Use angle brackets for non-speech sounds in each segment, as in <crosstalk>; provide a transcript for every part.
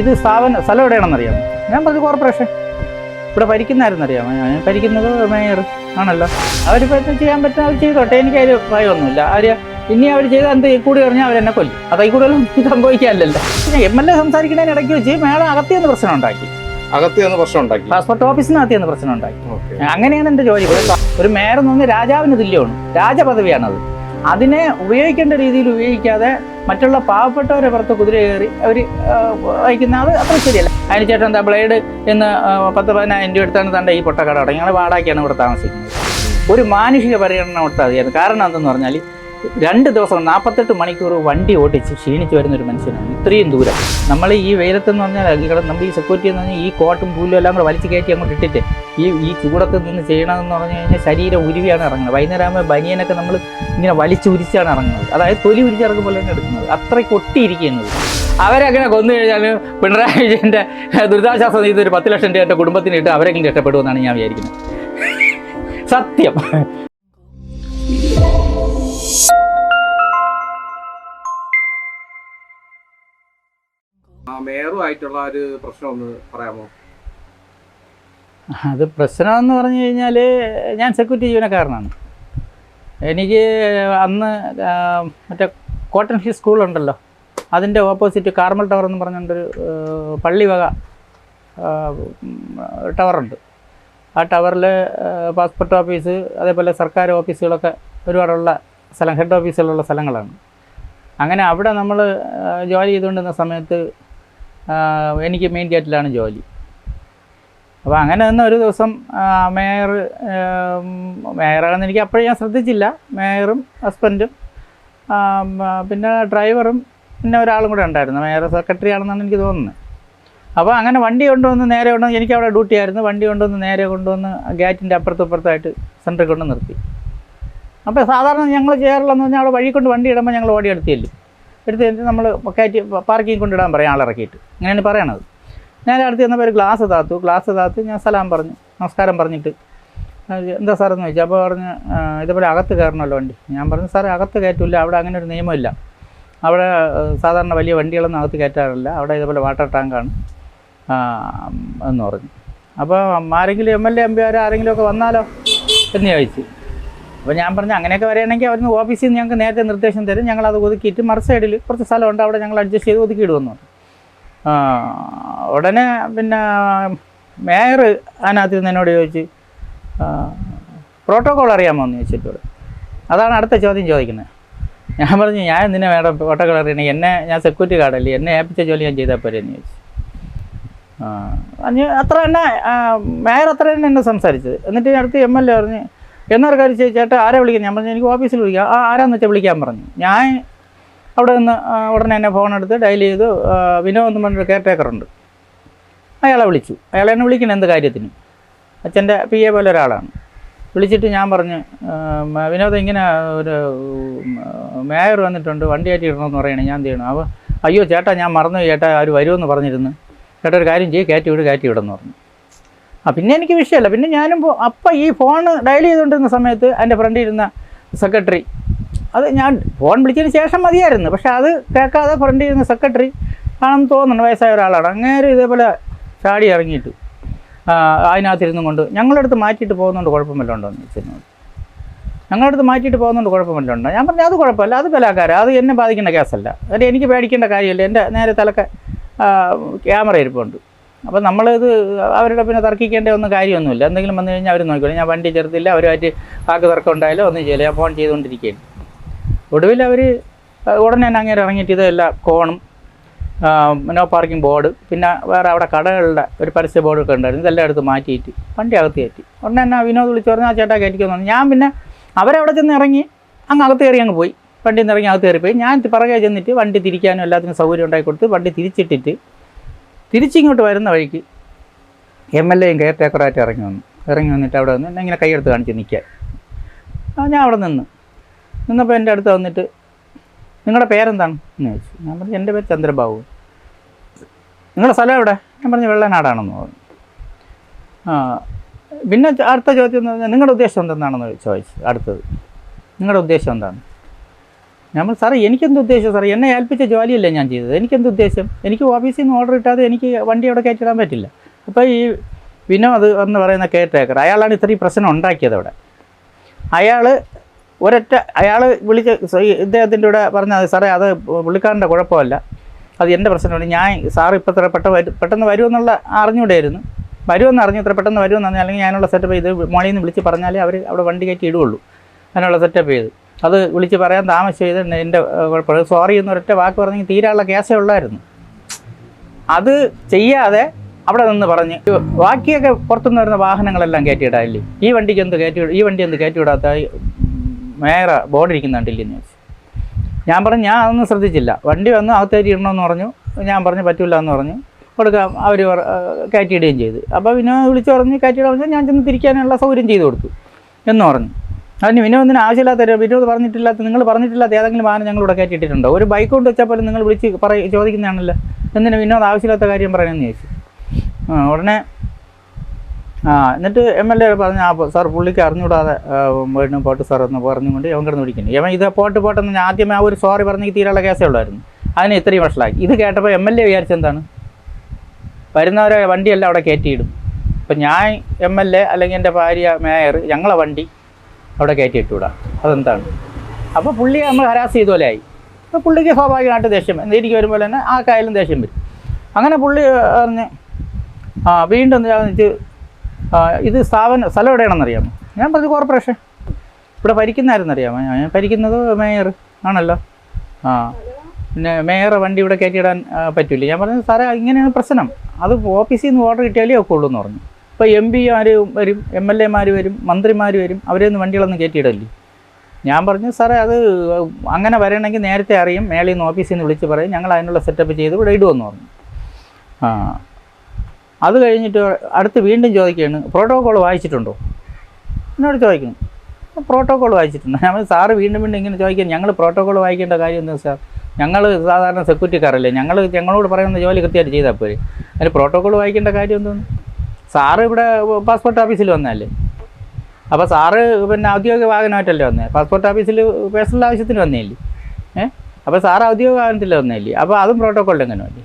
ഇത് സ്ഥാപനം സ്ഥലം എവിടെയാണെന്നറിയാം ഞാൻ പറഞ്ഞു കോർപ്പറേഷൻ ഇവിടെ ഭരിക്കുന്നതായിരുന്നറിയാമോ ഞാൻ ഭരിക്കുന്നത് മേയർ ആണല്ലോ. അവരിപ്പോൾ എന്താ ചെയ്യാൻ പറ്റുന്ന അവർ ചെയ്തോട്ടെ. എനിക്ക് അതിൽ ഭയമൊന്നുമില്ല. അവർ ഇനി അവർ ചെയ്ത എന്ത് കൂടി പറഞ്ഞാൽ അവരെന്നെ കൊല്ലും. അതായി കൂടുതലും സംഭവിക്കാനല്ലല്ലോ. പിന്നെ എം എൽ എ സംസാരിക്കുന്നതിന് ഇടയ്ക്ക് വെച്ച് മേള അകത്തിയെന്ന് പ്രശ്നം ഉണ്ടാക്കി അകത്ത് നിന്ന് പ്രശ്നം ഉണ്ടാക്കി പാസ്പോർട്ട് ഓഫീസിനകത്തിയെന്ന് പ്രശ്നം ഉണ്ടാക്കി അങ്ങനെയാണ് എന്റെ ജോലി. ഒരു മേയർ നിന്ന് രാജാവിന് തുല്യമാണ്. രാജപദവിയാണത്. അതിനെ ഉപയോഗിക്കേണ്ട രീതിയിൽ ഉപയോഗിക്കാതെ മറ്റുള്ള പാവപ്പെട്ടവരെ പുറത്ത് കുതിര കയറി അവർ വഹിക്കുന്ന അത് അത്ര ശരിയല്ല. അതിന് ചേട്ടൻ എന്താ ബ്ലേഡ് എന്ന് പത്ത് പതിനായിരം രൂപ എടുത്താണ് തന്റെ ഈ പൊട്ടക്കട തുടങ്ങി ഞങ്ങൾ വാടാക്കിയാണ് ഇവിടെ താമസിക്കുന്നത്. ഒരു മാനുഷിക പരിഗണന കൊടുത്താൽ മതിയായിരുന്നു. കാരണം എന്തെന്ന് പറഞ്ഞാൽ രണ്ട് ദിവസം നാൽപ്പത്തെട്ട് മണിക്കൂർ വണ്ടി ഓടിച്ച് ക്ഷീണിച്ച് വരുന്ന ഒരു മനുഷ്യനാണ്. ഇത്രയും ദൂരം. നമ്മൾ ഈ വെയിലത്തെന്ന് പറഞ്ഞാൽ ഇവിടെ നമ്മൾ ഈ സെക്യൂരിറ്റി എന്ന് പറഞ്ഞാൽ ഈ കോട്ടും പൂലും എല്ലാം കൂടെ വലിച്ചു കയറ്റി അങ്ങോട്ട് ഇട്ടിട്ട് ഈ ഈ ചൂടത്ത് നിന്ന് ചെയ്യണമെന്ന് പറഞ്ഞു കഴിഞ്ഞാൽ ശരീരം ഉരുവിയാണ് ഇറങ്ങുന്നത്. വൈകുന്നേരം ബനിയനൊക്കെ നമ്മൾ ഇങ്ങനെ വലിച്ചു ഉരിച്ചാണ് ഇറങ്ങുന്നത്. അതായത് തൊലി ഉരിച്ചിറങ്ങും പോലെ തന്നെ എടുക്കുന്നത്? അത്രയ്ക്ക് ഒട്ടിയിരിക്കുന്നത് അവരങ്ങനെ കൊന്നു കഴിഞ്ഞാൽ പിണറായി വിജയന്റെ ദുരിതാശ്വാസ നിധി ഒരു പത്ത് ലക്ഷം രൂപ എന്റെ കുടുംബത്തിന് ഇട്ട് അവരെങ്കിലും രക്ഷപ്പെടുമെന്നാണ് ഞാൻ വിചാരിക്കുന്നത്. സത്യം. ഒരു പ്രശ്നം ഒന്ന് പറയാമോ? അത് പ്രശ്നമെന്ന് പറഞ്ഞു കഴിഞ്ഞാൽ ഞാൻ സെക്യൂരിറ്റി ജീവനക്കാരനാണ്. എനിക്ക് അന്ന് മറ്റേ കോട്ടൺ ഹിൽ സ്കൂളുണ്ടല്ലോ. അതിന്റെ ഓപ്പോസിറ്റ് കാർമൽ ടവർ എന്ന് പറഞ്ഞുകൊണ്ടൊരു ആ, പള്ളി വക ടവറുണ്ട്. ആ ടവറിൽ പാസ്പോർട്ട് ഓഫീസ് അതേപോലെ സർക്കാർ ഓഫീസുകളൊക്കെ ഒരുപാടുള്ള സ്ഥലം ഹെഡ് ഓഫീസിലുള്ള സ്ഥലങ്ങളാണ്. അങ്ങനെ അവിടെ നമ്മൾ ജോലി ചെയ്തുകൊണ്ടിരുന്ന സമയത്ത് എനിക്ക് മെയിൻ ഗേറ്റിലാണ് ജോലി. അപ്പോൾ അങ്ങനെ നിന്ന് ഒരു ദിവസം മേയർ മേയറാണെന്ന് എനിക്ക് അപ്പോഴും ഞാൻ ശ്രദ്ധിച്ചില്ല. മേയറും ഹസ്ബൻഡും പിന്നെ ഡ്രൈവറും പിന്നെ ഒരാളും കൂടെ ഉണ്ടായിരുന്നു. മേയർ സെക്രട്ടറി ആണെന്നാണ് എനിക്ക് തോന്നുന്നത്. അപ്പോൾ അങ്ങനെ വണ്ടി കൊണ്ടുവന്ന് നേരെ കൊണ്ടുവന്ന് എനിക്ക് അവിടെ ഡ്യൂട്ടി ആയിരുന്നു. വണ്ടി കൊണ്ടുവന്ന് നേരെ കൊണ്ടുവന്ന് ഗേറ്റിന്റെ അപ്പുറത്തും ഇപ്പുറത്തായിട്ട് സെന്ററിൽ കൊണ്ട് നിർത്തി. അപ്പോൾ സാധാരണ ഞങ്ങൾ ചെയ്യാറുള്ളതെന്ന് പറഞ്ഞാൽ അവിടെ വഴി കൊണ്ട് വണ്ടി ഇടുമ്പോൾ ഞങ്ങൾ ഓടി എടുത്ത് കഴിഞ്ഞിട്ട് നമ്മൾ കയറ്റി പാർക്കിംഗ് കൊണ്ടിടാൻ പറയും ആളിറക്കിയിട്ട് അങ്ങനെയാണ് പറയണത്. ഞാൻ അടുത്ത് ചെന്നപ്പോൾ ഒരു ഗ്ലാസ് താത്തു. ഗ്ലാസ് താത്ത് ഞാൻ സലാം പറഞ്ഞു നമസ്കാരം പറഞ്ഞിട്ട്. എന്താ സാറെന്ന് ചോദിച്ചു. അപ്പോൾ പറഞ്ഞ് ഇതുപോലെ അകത്ത് കയറണമല്ലോ വണ്ടി. ഞാൻ പറഞ്ഞു സാറേ അകത്ത് കയറ്റില്ല അവിടെ അങ്ങനെ ഒരു നിയമമില്ല. അവിടെ സാധാരണ വലിയ വണ്ടികളൊന്നും അകത്ത് കയറ്റാറില്ല. അവിടെ ഇതുപോലെ വാട്ടർ ടാങ്കാണ് എന്ന് പറഞ്ഞു. അപ്പോൾ ആരെങ്കിലും M L A M P ആരെങ്കിലുമൊക്കെ വന്നാലോ? എന്ന് ചോദിച്ചു. അപ്പോൾ ഞാൻ പറഞ്ഞു അങ്ങനെയൊക്കെ വരികയാണെങ്കിൽ അവിടുന്ന് ഓഫീസിൽ നിന്ന് ഞങ്ങൾക്ക് നേരത്തെ നിർദ്ദേശം തരും. ഞങ്ങൾ അത് ഒതുക്കിയിട്ട് മറു സൈഡിൽ കുറച്ച് സ്ഥലമുണ്ട് അവിടെ ഞങ്ങൾ അഡ്ജസ്റ്റ് ചെയ്ത് ഒതുക്കിയിടുമെന്ന് ഉടനെ പിന്നെ മേയർ അതിനകത്ത് നിന്ന് എന്നോട് ചോദിച്ച് പ്രോട്ടോകോൾ അറിയാമോ എന്ന് ചോദിച്ചിട്ടോട് അതാണ് അടുത്ത ചോദ്യം ചോദിക്കുന്നത്. ഞാൻ പറഞ്ഞു ഞാൻ എന്തിനാ മേഡം പ്രോട്ടോകോൾ അറിയണേ? എന്നെ ഞാൻ സെക്യൂരിറ്റി ഗാർഡല്ലേ എന്നെ ഏൽപ്പിച്ച ജോലി ഞാൻ ചെയ്താൽ പോരെ എന്ന് ചോദിച്ചു. അത്ര തന്നെ മേയർ അത്ര തന്നെ എന്നെ സംസാരിച്ചത്. എന്നിട്ട് അടുത്ത് എം എൽ എ പറഞ്ഞ് എന്നൊരു കാര്യം ചോദിച്ചു ചേട്ടാ ആരെ വിളിക്കാം ഞാൻ പറഞ്ഞു എനിക്ക് ഓഫീസിൽ വിളിക്കാം. ആ ആരാന്ന് വെച്ചാൽ വിളിക്കാൻ പറഞ്ഞു. ഞാൻ അവിടെ നിന്ന് ഉടനെ എന്നെ ഫോൺ എടുത്ത് ഡയൽ ചെയ്ത്. വിനോദ് എന്ന് പറഞ്ഞൊരു കെയർ ടേക്കറുണ്ട് അയാളെ വിളിച്ചു. അയാളെ എന്നെ വിളിക്കണം എന്ത് കാര്യത്തിന്? അച്ഛന്റെ പി എ പോലെ ഒരാളാണ്. വിളിച്ചിട്ട് ഞാൻ പറഞ്ഞു വിനോദം ഇങ്ങനെ ഒരു മേയർ വന്നിട്ടുണ്ട് വണ്ടി ആറ്റിയിടണമെന്ന് പറയണേ ഞാൻ ചെയ്യണം? അപ്പോൾ അയ്യോ ചേട്ടാ ഞാൻ മറന്നു ചേട്ടാ അവർ വരുമെന്ന് പറഞ്ഞിരുന്നു. ചേട്ടാ ഒരു കാര്യം ചെയ്യ് കയറ്റി വിട് കയറ്റി വിടെന്ന് പറഞ്ഞു. പിന്നെ എനിക്ക് വിഷയമല്ല. പിന്നെ ഞാനും അപ്പം ഈ ഫോൺ ഡയൽ ചെയ്തുകൊണ്ടിരുന്ന സമയത്ത് എന്റെ ഫ്രണ്ടിൽ ഇരുന്ന സെക്രട്ടറി അത് ഞാൻ ഫോൺ വിളിച്ചതിന് ശേഷം മതിയായിരുന്നു. പക്ഷേ അത് കേൾക്കാതെ ഫ്രണ്ടിൽ ഇരുന്ന സെക്രട്ടറി ആണെന്ന് തോന്നുന്നു വയസ്സായ ഒരാളാണ്. അങ്ങേര് ഇതേപോലെ ചാടി ഇറങ്ങിയിട്ട് അതിനകത്തിരുന്നും കൊണ്ട് ഞങ്ങളടുത്ത് മാറ്റിയിട്ട് പോകുന്നതുകൊണ്ട് കുഴപ്പമില്ല ഉണ്ടോ എന്ന് ഞങ്ങളുടെ ഞങ്ങളടുത്ത് മാറ്റിയിട്ട് പോകുന്നതുകൊണ്ട് കുഴപ്പമില്ല ഉണ്ടോ? ഞാൻ പറഞ്ഞു അത് കുഴപ്പമില്ല. അത് കലാകാരം അത് എന്നെ ബാധിക്കേണ്ട കേസല്ല. അത് എനിക്ക് പേടിക്കേണ്ട കാര്യമില്ല. എന്റെ നേരെ തലക്കെ ക്യാമറ ഇരിപ്പുണ്ട്. അപ്പോൾ നമ്മളിത് അവരുടെ പിന്നെ തർക്കിക്കേണ്ട ഒന്നും കാര്യമൊന്നുമില്ല. എന്തെങ്കിലും വന്നു കഴിഞ്ഞാൽ അവർ നോക്കിക്കോളും. ഞാൻ വണ്ടി ചേർത്തില്ല അവരുമായിട്ട് ആക്ക് തർക്കം ഉണ്ടായാലോ ഒന്നും ചെയ്യില്ല. ഞാൻ ഫോൺ ചെയ്തുകൊണ്ടിരിക്കുകയാണ്. ഒടുവിൽ അവർ ഉടനെ തന്നെ അങ്ങനെ ഇറങ്ങിയിട്ട് ഇതെല്ലാം കോണും നോ പാർക്കിംഗ് ബോർഡ് പിന്നെ വേറെ അവിടെ കടകളുടെ ഒരു പരസ്യ ബോർഡൊക്കെ ഉണ്ടായിരുന്നു. ഇതെല്ലാം എടുത്ത് മാറ്റിയിട്ട് വണ്ടി അകത്ത് കയറ്റി. ഉടനെ തന്നെ വിനോദ് വിളിച്ചു പറഞ്ഞാൽ ആ ചേട്ടാ കയറ്റിക്കൊന്നു. ഞാൻ പിന്നെ അവരവിടെ ചെന്ന് ഇറങ്ങി അങ്ങ് അകത്ത് കയറി അങ്ങ് പോയി. വണ്ടി നിന്ന് ഇറങ്ങി അകത്ത് കയറിപ്പോയി ഞാൻ പിറകെ ചെന്നിട്ട് വണ്ടി തിരിക്കാനും എല്ലാത്തിനും സൗകര്യം ഉണ്ടാക്കി കൊടുത്ത് വണ്ടി തിരിച്ചിട്ടിട്ട് തിരിച്ചിങ്ങോട്ട് വരുന്ന വഴിക്ക് എം എൽ എയും കെയർ ടേക്കറായിട്ട് ഇറങ്ങി വന്നു. ഇറങ്ങി വന്നിട്ട് അവിടെ വന്ന് എന്നെ ഇങ്ങനെ കൈയെടുത്ത് കാണിച്ച് നിൽക്കാൻ ഞാൻ അവിടെ നിന്ന്. നിന്നപ്പോൾ എന്റെ അടുത്ത് വന്നിട്ട് നിങ്ങളുടെ പേരെന്താണ്? എന്ന് ചോദിച്ചു. ഞാൻ പറഞ്ഞു എന്റെ പേര് ചന്ദ്രബാബു. നിങ്ങളുടെ സ്ഥലം എവിടെ? ഞാൻ പറഞ്ഞു വെള്ളനാടാണെന്ന് പറഞ്ഞു. ആ പിന്നെ അടുത്ത ചോദ്യം നിങ്ങളുടെ ഉദ്ദേശം എന്തെന്നാണെന്ന് ചോദിച്ചു. അടുത്തത് നിങ്ങളുടെ ഉദ്ദേശം എന്താണ്? പറഞ്ഞു സാറേ എനിക്കെന്ത് ഉദ്ദേശം? സാറേ എന്നെ ഏൽപ്പിച്ച ജോലിയല്ലേ ഞാൻ ചെയ്തത്? എനിക്കെന്ത് ഉദ്ദേശം? എനിക്ക് ഓഫീസിൽ നിന്ന് ഓർഡർ ഇട്ടാതെ എനിക്ക് വണ്ടി അവിടെ കയറ്റിടാൻ പറ്റില്ല. അപ്പോൾ ഈ വിനോദ് എന്ന് പറയുന്ന കെയർ ടേക്കർ അയാളാണ് ഇത്രയും പ്രശ്നം ഉണ്ടാക്കിയത് അവിടെ. അയാൾ ഒരൊറ്റ അയാൾ വിളിച്ച് ഇദ്ദേഹത്തിന്റെ കൂടെ പറഞ്ഞത് സാറേ അത് പുള്ളിക്കാരന്റെ കുഴപ്പമല്ല. അത് എന്റെ പ്രശ്നമാണ്. ഞാൻ സാർ ഇപ്പോൾ ഇത്ര പെട്ടെന്ന് പെട്ടെന്ന് വരുമെന്നുള്ള അറിഞ്ഞൂടെയായിരുന്നു വരുമെന്ന് അറിഞ്ഞു ഇത്ര പെട്ടെന്ന് വരുമെന്ന് പറഞ്ഞാൽ അല്ലെങ്കിൽ ഞാനുള്ള സെറ്റപ്പ് ചെയ്ത് മോളിൽ നിന്ന് വിളിച്ച് പറഞ്ഞാലേ അവർ അവിടെ വണ്ടി കയറ്റി ഇടുകയുള്ളൂ. അതിനുള്ള സെറ്റപ്പ് ചെയ്ത്. അത് വിളിച്ച് പറയാൻ താമസിച്ചു ചെയ്ത എന്റെ കുഴപ്പമില്ല. സോറി എന്നൊരൊറ്റ വാക്ക് പറഞ്ഞെങ്കിൽ തീരാനുള്ള കേസേ ഉള്ളായിരുന്നു. അത് ചെയ്യാതെ അവിടെ നിന്ന് പറഞ്ഞ് ബാക്കിയൊക്കെ പുറത്തുനിന്ന് വരുന്ന വാഹനങ്ങളെല്ലാം കയറ്റിയിടാനില്ലേ? ഈ വണ്ടിക്ക് എന്ത് കയറ്റി ഈ വണ്ടി എന്ത് കയറ്റിവിടാത്ത മേയറ ബോർഡ് ഇരിക്കുന്നുണ്ടില്ലേ എന്ന് ചോദിച്ചു ഞാൻ പറഞ്ഞു ഞാൻ അതൊന്നും ശ്രദ്ധിച്ചില്ല. വണ്ടി വന്ന് അകത്തേറ്റി ഇടണമെന്ന് പറഞ്ഞു. ഞാൻ പറഞ്ഞു പറ്റില്ല എന്ന് പറഞ്ഞു. കൊടുക്കാം. അവർ കയറ്റിയിടുകയും ചെയ്തു. അപ്പോൾ പിന്നെ വിളിച്ച് പറഞ്ഞ് കയറ്റിയിടാൻ ഞാൻ ചെന്ന് തിരിക്കാനുള്ള സൗകര്യം ചെയ്തു കൊടുത്തു എന്ന് പറഞ്ഞു. അതിന് വിനോദിന് ആവശ്യമില്ലാത്ത വിനോദ് പറഞ്ഞിട്ടില്ലാത്ത നിങ്ങൾ പറഞ്ഞിട്ടില്ലാത്ത ഏതെങ്കിലും വാഹനം ഞങ്ങളിവിടെ കയറ്റിയിട്ടുണ്ടോ ഒരു ബൈക്ക് കൊണ്ട് വെച്ചാൽ പോലും നിങ്ങൾ വിളിച്ച് പറയ ചോദിക്കുന്നതാണല്ലോ. എന്തിനു വിനോദ് ആവശ്യമില്ലാത്ത കാര്യം പറയണമെന്ന് ചോദിച്ചു. ഉടനെ ആ എന്നിട്ട് എം എൽ എ പറഞ്ഞു ആ സാർ പുള്ളിക്ക് അറിഞ്ഞുകൂടാതെ വീണ്ടും പോട്ട് സാർ എന്ന് പറഞ്ഞുകൊണ്ട് അവൻ കിടന്ന് വിളിക്കുന്നു ഇവൻ ഇത് പോട്ട് പോട്ടെന്ന് ഞാൻ ആദ്യമേ ആ ഒരു സോറി പറഞ്ഞെങ്കിൽ തീരാനുള്ള കേസേ ഉള്ളായിരുന്നു. അതിന് ഇത്രയും വഷളാക്കി. ഇത് കേട്ടപ്പോൾ എം എൽ എ വിചാരിച്ചെന്താണ് വരുന്നവരെ വണ്ടിയെല്ലാം അവിടെ കയറ്റിയിടും. ഇപ്പം ഞാൻ എം എൽ എ അല്ലെങ്കിൽ എന്റെ ഭാര്യ മേയർ ഞങ്ങളെ വണ്ടി അവിടെ കയറ്റിയിട്ടുവിടാം അതെന്താണ്? അപ്പോൾ പുള്ളിയെ നമ്മൾ ഹരാസ് ചെയ്ത പോലെ ആയി അപ്പോൾ പുള്ളിക്ക് സ്വാഭാവികമായിട്ട് ദേഷ്യം. എനിക്ക് വരുമ്പോൾ തന്നെ ആ കായലും ദേഷ്യം വരും. അങ്ങനെ പുള്ളി പറഞ്ഞ് ആ വീണ്ടും ആ, ഇത് സ്ഥാപനം സ്ഥലം എവിടെയാണെന്നറിയാമോ? ഞാൻ പറഞ്ഞു കോർപ്പറേഷൻ ഇവിടെ ഭരിക്കുന്നതായിരുന്നറിയാമോ ഞാൻ ഭരിക്കുന്നത് മേയർ ആണല്ലോ. ആ പിന്നെ മേയർ വണ്ടി ഇവിടെ കയറ്റിയിടാൻ പറ്റില്ല ഞാൻ പറഞ്ഞു സാറേ ഇങ്ങനെയാണ് പ്രശ്നം. അത് ഓഫീസിൽ നിന്ന് ഓർഡർ കിട്ടിയാലേ ഒക്കെ ഉള്ളൂ എന്ന് പറഞ്ഞു. ഇപ്പോൾ എം പിമാർ വരും എം എൽ എമാർ വരും മന്ത്രിമാർ വരും അവരെ ഒന്ന് വണ്ടികളൊന്നും കയറ്റിയിടല്ലേ? ഞാൻ പറഞ്ഞു സാറേ അത് അങ്ങനെ വരണമെങ്കിൽ നേരത്തെ അറിയും മേളിൽ നിന്ന് ഓഫീസിൽ നിന്ന് വിളിച്ച് പറയും ഞങ്ങൾ അതിനുള്ള സെറ്റപ്പ് ചെയ്ത് ഇവിടെ ഇടുമെന്ന് പറഞ്ഞു. ആ. അത് കഴിഞ്ഞിട്ട് അടുത്ത് വീണ്ടും ചോദിക്കുകയാണ് പ്രോട്ടോകോൾ വായിച്ചിട്ടുണ്ടോ? എന്നോട് ചോദിക്കുന്നു പ്രോട്ടോകോൾ വായിച്ചിട്ടുണ്ട്. പറഞ്ഞു, സാറ് വീണ്ടും വീണ്ടും ഇങ്ങനെ ചോദിക്കാൻ ഞങ്ങൾ പ്രോട്ടോകോൾ വായിക്കേണ്ട കാര്യം എന്താ സാർ? ഞങ്ങൾ സാധാരണ സെക്യൂരിറ്റിക്കാരല്ലേ ഞങ്ങൾ ഞങ്ങളോട് പറയുന്ന ജോലി കൃത്യമായിട്ട് ചെയ്താൽ പോരെ അതിന് പ്രോട്ടോകോൾ വായിക്കേണ്ട കാര്യം എന്തോന്ന്? സാറ് ഇവിടെ പാസ്പോർട്ട് ഓഫീസിൽ വന്നതല്ലേ? അപ്പോൾ സാറ് പിന്നെ ഔദ്യോഗിക വാഹനമായിട്ടല്ലേ വന്നത് പാസ്പോർട്ട് ഓഫീസിൽ പേഴ്സണൽ ആവശ്യത്തിന് വന്നേല്ലേ? ഏ? അപ്പോൾ സാറ് ഔദ്യോഗിക വാഹനത്തിൽ വന്നേല്ലേ? അപ്പോൾ അതും പ്രോട്ടോക്കോളിൽ എങ്ങനെ വേണ്ടി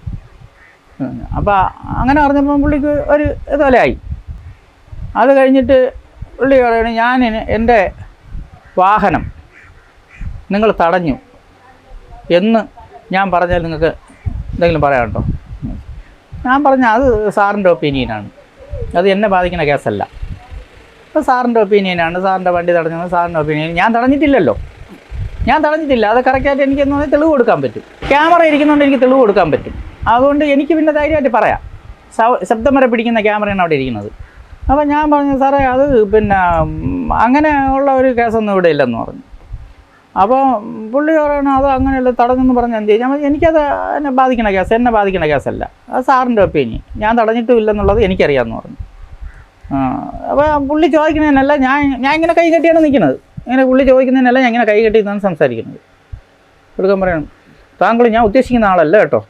അപ്പോൾ അങ്ങനെ പറഞ്ഞപ്പോൾ പുള്ളിക്ക് ഒരു ഇതുപോലെ ആയി. അത് കഴിഞ്ഞിട്ട് പുള്ളി പറയണ ഞാൻ എന്റെ വാഹനം നിങ്ങൾ തടഞ്ഞു എന്ന് ഞാൻ പറഞ്ഞാൽ നിങ്ങൾക്ക് എന്തെങ്കിലും പറയാനുണ്ടോ? ഞാൻ പറഞ്ഞ അത് സാറിന്റെ ഒപ്പീനിയനാണ്. അത് എന്നെ ബാധിക്കുന്ന കേസല്ല. അപ്പോൾ സാറിന്റെ ഒപ്പീനിയനാണ് സാറിന്റെ വണ്ടി തടഞ്ഞത് സാറിന്റെ ഒപ്പീനിയൻ ഞാൻ തടഞ്ഞിട്ടില്ലല്ലോ. ഞാൻ തടഞ്ഞിട്ടില്ല. അത് കറക്റ്റായിട്ട് എനിക്ക് പറഞ്ഞാൽ തെളിവ് കൊടുക്കാൻ പറ്റും. ക്യാമറ ഇരിക്കുന്നതുകൊണ്ട് എനിക്ക് തെളിവ് കൊടുക്കാൻ പറ്റും. അതുകൊണ്ട് എനിക്ക് പിന്നെ ധൈര്യമായിട്ട് പറയാം. ശബ്ദം വരെ പിടിക്കുന്ന ക്യാമറയാണ് അവിടെ ഇരിക്കുന്നത്. അപ്പോൾ ഞാൻ പറഞ്ഞു സാറേ അത് പിന്നെ അങ്ങനെ ഉള്ള ഒരു കേസൊന്നും ഇവിടെ ഇല്ലെന്ന് പറഞ്ഞു. അപ്പോൾ പുള്ളി പറയണം അത് അങ്ങനെയല്ല തടഞ്ഞെന്ന് പറഞ്ഞാൽ എന്ത് ചെയ്യും? എനിക്കത് എന്നെ ബാധിക്കണ കേസ് എന്നെ ബാധിക്കണ കേസല്ല. അത് സാറിന്റെ ഒപ്പീനിയൻ. ഞാൻ തടഞ്ഞിട്ടും ഇല്ലെന്നുള്ളത് എനിക്കറിയാമെന്ന് പറഞ്ഞു. അപ്പോൾ പുള്ളി ചോദിക്കുന്നതിനല്ല ഞാൻ ഞാൻ ഇങ്ങനെ കൈ കെട്ടിയാണ് നിൽക്കുന്നത്. ഇങ്ങനെ പുള്ളി ചോദിക്കുന്നതിനല്ല ഞാൻ ഇങ്ങനെ കൈ കെട്ടി നിന്നാണ് സംസാരിക്കുന്നത്. കൊടുക്കാൻ പറയണം താങ്കൾ ഞാൻ ഉദ്ദേശിക്കുന്ന ആളല്ല കേട്ടോ.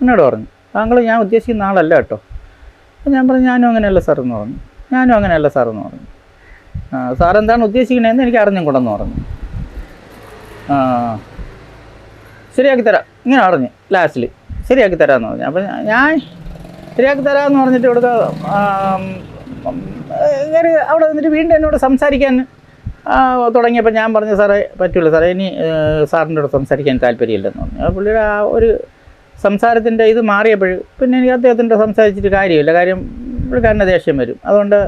എന്നോട് പറഞ്ഞു താങ്കൾ ഞാൻ ഉദ്ദേശിക്കുന്ന ആളല്ല കേട്ടോ. അപ്പം ഞാൻ പറഞ്ഞു ഞാനും അങ്ങനെയല്ല സാർ എന്ന് പറഞ്ഞു. ഞാനും അങ്ങനെയല്ല സാർ എന്ന് പറഞ്ഞു. സാർ എന്താണ് ഉദ്ദേശിക്കണതെന്ന് എനിക്ക് അറിഞ്ഞും കൊണ്ടെന്ന് പറഞ്ഞു. ആ. ശരിയാക്കി തരാം. ഇങ്ങനെ പറഞ്ഞു ലാസ്റ്റിൽ ശരിയാക്കി തരാമെന്ന് പറഞ്ഞു. അപ്പം ഞാൻ ശരിയാക്കി തരാമെന്ന് പറഞ്ഞിട്ട് ഇവിടുത്തെ ഇങ്ങനെ അവിടെ നിന്നിട്ട് വീണ്ടും എന്നോട് സംസാരിക്കാൻ തുടങ്ങിയപ്പോൾ ഞാൻ പറഞ്ഞു സാറേ പറ്റില്ല സാറേ ഇനി സാറിന്റെ കൂടെ സംസാരിക്കാൻ താല്പര്യമില്ലെന്ന് പറഞ്ഞു. പുള്ളിയുടെ ആ ഒരു സംസാരത്തിന്റെ ഇത് മാറിയപ്പോൾ പിന്നെ എനിക്ക് അദ്ദേഹത്തിന്റെ സംസാരിച്ചിട്ട് കാര്യമില്ല. കാര്യം പുള്ളിക്കാരന്റെ ദേഷ്യം വരും. അതുകൊണ്ട്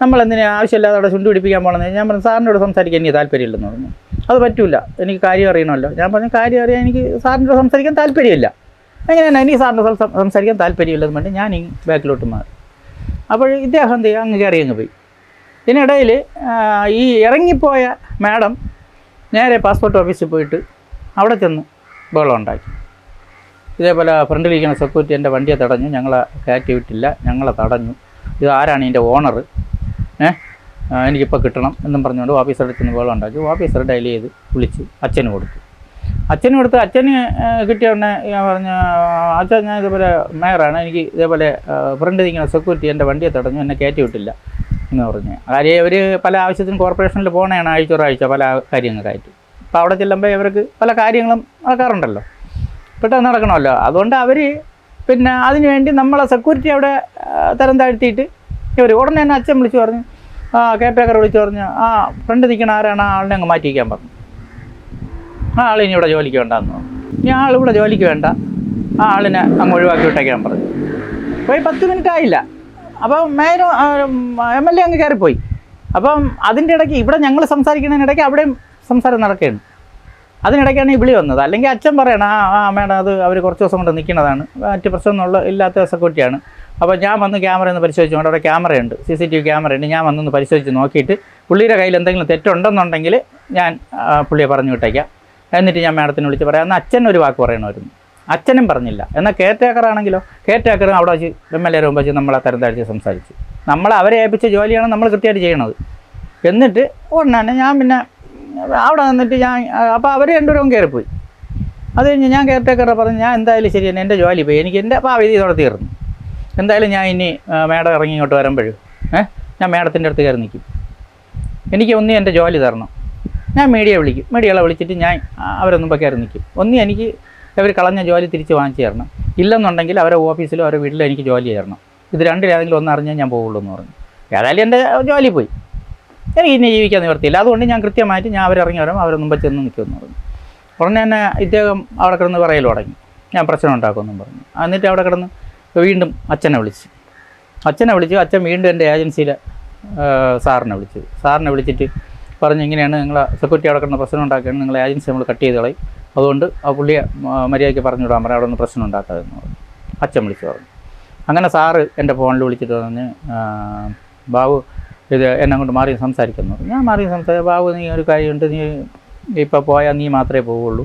നമ്മൾ എന്തിനാ ആവശ്യമില്ലാതെ അവിടെ ചുണ്ടു പിടിപ്പിക്കാൻ പോകണമെന്ന് ഞാൻ പറഞ്ഞു സാറിനോട് സംസാരിക്കാൻ എനിക്ക് താല്പര്യമില്ലെന്ന് പറഞ്ഞു. അത് പറ്റില്ല എനിക്ക് കാര്യം അറിയണമല്ലോ. ഞാൻ പറഞ്ഞു കാര്യം അറിയാൻ എനിക്ക് സാറിനോട് സംസാരിക്കാൻ താല്പര്യമില്ല. എങ്ങനെയാണ് എനിക്ക് സാറിന്റെ കൂടെ സം- സംസാരിക്കാൻ താല്പര്യമില്ലെന്ന് പറഞ്ഞു ഞാൻ ഈ ബാക്കിലോട്ട് മാറി. അപ്പോൾ ഇദ്ദേഹം എന്ത് ചെയ്യുക അങ്ങ് കയറി അങ്ങ് പോയി. ഇതിനിടയിൽ ഈ ഇറങ്ങിപ്പോയ മാഡം നേരെ പാസ്പോർട്ട് ഓഫീസിൽ പോയിട്ട് അവിടെ ചെന്ന് ബഹളം ഉണ്ടാക്കി. ഇതേപോലെ ഫ്രണ്ടിലിരിക്കുന്ന സെക്യൂരിറ്റി എന്റെ വണ്ടിയെ തടഞ്ഞു ഞങ്ങളെ കയറ്റി വിട്ടില്ല. ഞങ്ങളെ തടഞ്ഞു. ഇത് ആരാണ് ഇതിന്റെ ഓണർ എനിക്കിപ്പോൾ കിട്ടണം എന്നും പറഞ്ഞുകൊണ്ട് ഓഫീസറുടെ ചെന്ന് വേളം ഉണ്ടാക്കി. ഓഫീസർ ഡയൽ ചെയ്ത് വിളിച്ച് അച്ഛന് കൊടുത്തു. അച്ഛന് കൊടുത്ത് അച്ഛന് കിട്ടിയ ഉടനെ ഞാൻ പറഞ്ഞ അച്ഛൻ ഞാൻ ഇതേപോലെ മേയറാണ്. എനിക്ക് ഇതേപോലെ ഫ്രണ്ട് നിൽക്കുന്ന സെക്യൂരിറ്റി എന്റെ വണ്ടിയെ തടഞ്ഞു എന്നെ കയറ്റി വിട്ടില്ല എന്ന് പറഞ്ഞു. കാര്യം ഇവർ പല ആവശ്യത്തിനും കോർപ്പറേഷനിൽ പോകണതാണ് ആഴ്ച പല കാര്യങ്ങൾക്കായിട്ട്. അപ്പോൾ അവിടെ ചെല്ലുമ്പോൾ ഇവർക്ക് പല കാര്യങ്ങളും നടക്കാറുണ്ടല്ലോ. പെട്ടെന്ന് നടക്കണമല്ലോ. അതുകൊണ്ട് അവർ പിന്നെ അതിനുവേണ്ടി നമ്മളെ സെക്യൂരിറ്റി അവിടെ തരം താഴ്ത്തിയിട്ട് ഇവർ ഉടനെ തന്നെ അച്ഛൻ വിളിച്ചു പറഞ്ഞു. ആ കേട്ടേക്കർ വിളിച്ചു പറഞ്ഞു. ആ ഫ്രണ്ട് നിൽക്കണ ആരാണ്? ആ ആളിനെ അങ്ങ് മാറ്റിയിരിക്കാൻ പറഞ്ഞു. ആ ആൾ ഇനി ഇവിടെ ജോലിക്ക് വേണ്ടെന്ന് ഇനി ആൾ ഇവിടെ ജോലിക്ക് വേണ്ട. ആ ആളിനെ അങ്ങ് ഒഴിവാക്കി വിട്ടേക്കാൻ പറഞ്ഞു. പോയി പത്ത് മിനിറ്റ് ആയില്ല. അപ്പം മേയർ എം എൽ എ അങ്ങ് കയറിപ്പോയി. അപ്പം അതിന്റെ ഇടയ്ക്ക് ഇവിടെ ഞങ്ങൾ സംസാരിക്കുന്നതിനിടയ്ക്ക് അവിടെയും സംസാരം നടക്കുകയാണ്. അതിനിടയ്ക്കാണ് ഈ വിളി വന്നത്. അല്ലെങ്കിൽ അച്ഛൻ പറയണം ആ ആ മേഡം അത് അവർ കുറച്ച് ദിവസം കൊണ്ട് നിൽക്കുന്നതാണ്. മറ്റ് പ്രശ്നമൊന്നുള്ള ഇല്ലാത്ത സെക്യൂരിറ്റിയാണ് അപ്പോൾ ഞാൻ വന്ന് ക്യാമറ ഒന്ന് പരിശോധിച്ചു കൊണ്ട് അവിടെ ക്യാമറയുണ്ട് സി സി ടി വി ക്യാമറയുണ്ട്. ഞാൻ വന്നൊന്ന് പരിശോധിച്ച് നോക്കിയിട്ട് പുള്ളിയുടെ കയ്യിൽ എന്തെങ്കിലും തെറ്റുണ്ടെന്നുണ്ടെങ്കിൽ ഞാൻ പുള്ളിയെ പറഞ്ഞു വിട്ടേക്കാം. എന്നിട്ട് ഞാൻ മാഡത്തിന് വിളിച്ച് പറയാം എന്നാൽ അച്ഛൻ ഒരു വാക്ക് പറയണമായിരുന്നു. അച്ഛനും പറഞ്ഞില്ല. എന്നാൽ കെയർ ആണെങ്കിലോ കെയർ അവിടെ വെച്ച് എം എൽ എ മുമ്പ് വെച്ച് നമ്മളെ തരം താഴ്ച സംസാരിച്ചു. നമ്മൾ അവരെ ഏൽപ്പിച്ച ജോലിയാണ് നമ്മൾ കൃത്യമായിട്ട് ചെയ്യണത്. എന്നിട്ട് ഉടനെ ഞാൻ പിന്നെ അവിടെ നിന്നിട്ട് ഞാൻ അപ്പോൾ അവർ രണ്ടുപേരും കയറിപ്പോയി. അത് കഴിഞ്ഞ് ഞാൻ കെയർടേക്കറെ പറഞ്ഞു ഞാൻ എന്തായാലും ശരി എന്റെ ജോലി പോയി. എനിക്ക് എന്റെ ഭാവി ഇതോടെ തീർന്നു. എന്തായാലും ഞാൻ ഇനി മേഡം ഇറങ്ങി ഇങ്ങോട്ട് വരുമ്പോഴും ഏഹ് ഞാൻ മേഡത്തിന്റെ അടുത്ത് കയറി നിൽക്കും. എനിക്ക് ഒന്നി എന്റെ ജോലി തരണം. ഞാൻ മീഡിയ വിളിക്കും. മീഡിയകളെ വിളിച്ചിട്ട് ഞാൻ അവരൊന്നും കയറി നിൽക്കും. ഒന്നി എനിക്ക് അവർ കളഞ്ഞ ജോലി തിരിച്ച് വാങ്ങിച്ചു തരണം. ഇല്ലെന്നുണ്ടെങ്കിൽ അവരെ ഓഫീസിലോ അവരെ വീട്ടിലോ എനിക്ക് ജോലി തരണം. ഇത് രണ്ടിലേതെങ്കിലും ഒന്ന് അറിഞ്ഞാൽ ഞാൻ പോകുള്ളൂ എന്ന് പറഞ്ഞു. ഏതായാലും എന്റെ ജോലി പോയി. എനിക്ക് ഇനി ജീവിക്കാൻ നിവർത്തിയില്ല അതുകൊണ്ട് ഞാൻ കൃത്യമായിട്ട് ഞാൻ അവരിറങ്ങി വരും അവരെ മുമ്പ് ചെന്ന് നിൽക്കുമെന്ന് പറഞ്ഞു. ഉടനെ തന്നെ ഇദ്ദേഹം അവിടെ കിടന്ന് പറയൽ തുടങ്ങി. ഞാൻ പ്രശ്നം ഉണ്ടാക്കുമെന്നും പറഞ്ഞു. എന്നിട്ട് അവിടെ കിടന്ന് വീണ്ടും അച്ഛനെ വിളിച്ച്. അച്ഛനെ വിളിച്ച് അച്ഛൻ വീണ്ടും എന്റെ ഏജൻസിയിലെ സാറിനെ വിളിച്ചു. സാറിനെ വിളിച്ചിട്ട് പറഞ്ഞു ഇങ്ങനെയാണ് നിങ്ങൾ സെക്യൂരിറ്റി അവിടെ കിടന്ന പ്രശ്നം ഉണ്ടാക്കുകയാണ്. നിങ്ങൾ ഏജൻസി നമ്മൾ കട്ട് ചെയ്ത് കളയും. അതുകൊണ്ട് ആ പുള്ളിയെ മര്യാദയ്ക്ക് പറഞ്ഞു വിടാൻ പറയാം അവിടെ ഒന്ന് പ്രശ്നം ഉണ്ടാക്കാതെന്ന് പറഞ്ഞു. അച്ഛൻ വിളിച്ചു പറഞ്ഞു. അങ്ങനെ സാറ് എന്റെ ഫോണിൽ വിളിച്ചിട്ട് പറഞ്ഞ് ബാബു ഇത് എന്നെ കൊണ്ട് മാറി സംസാരിക്കുന്നു ഞാൻ മാറി സംസാരിച്ചു ബാബു നീ ഒരു കാര്യമുണ്ട്. നീ ഇപ്പോൾ പോയാൽ നീ മാത്രമേ പോവുള്ളൂ.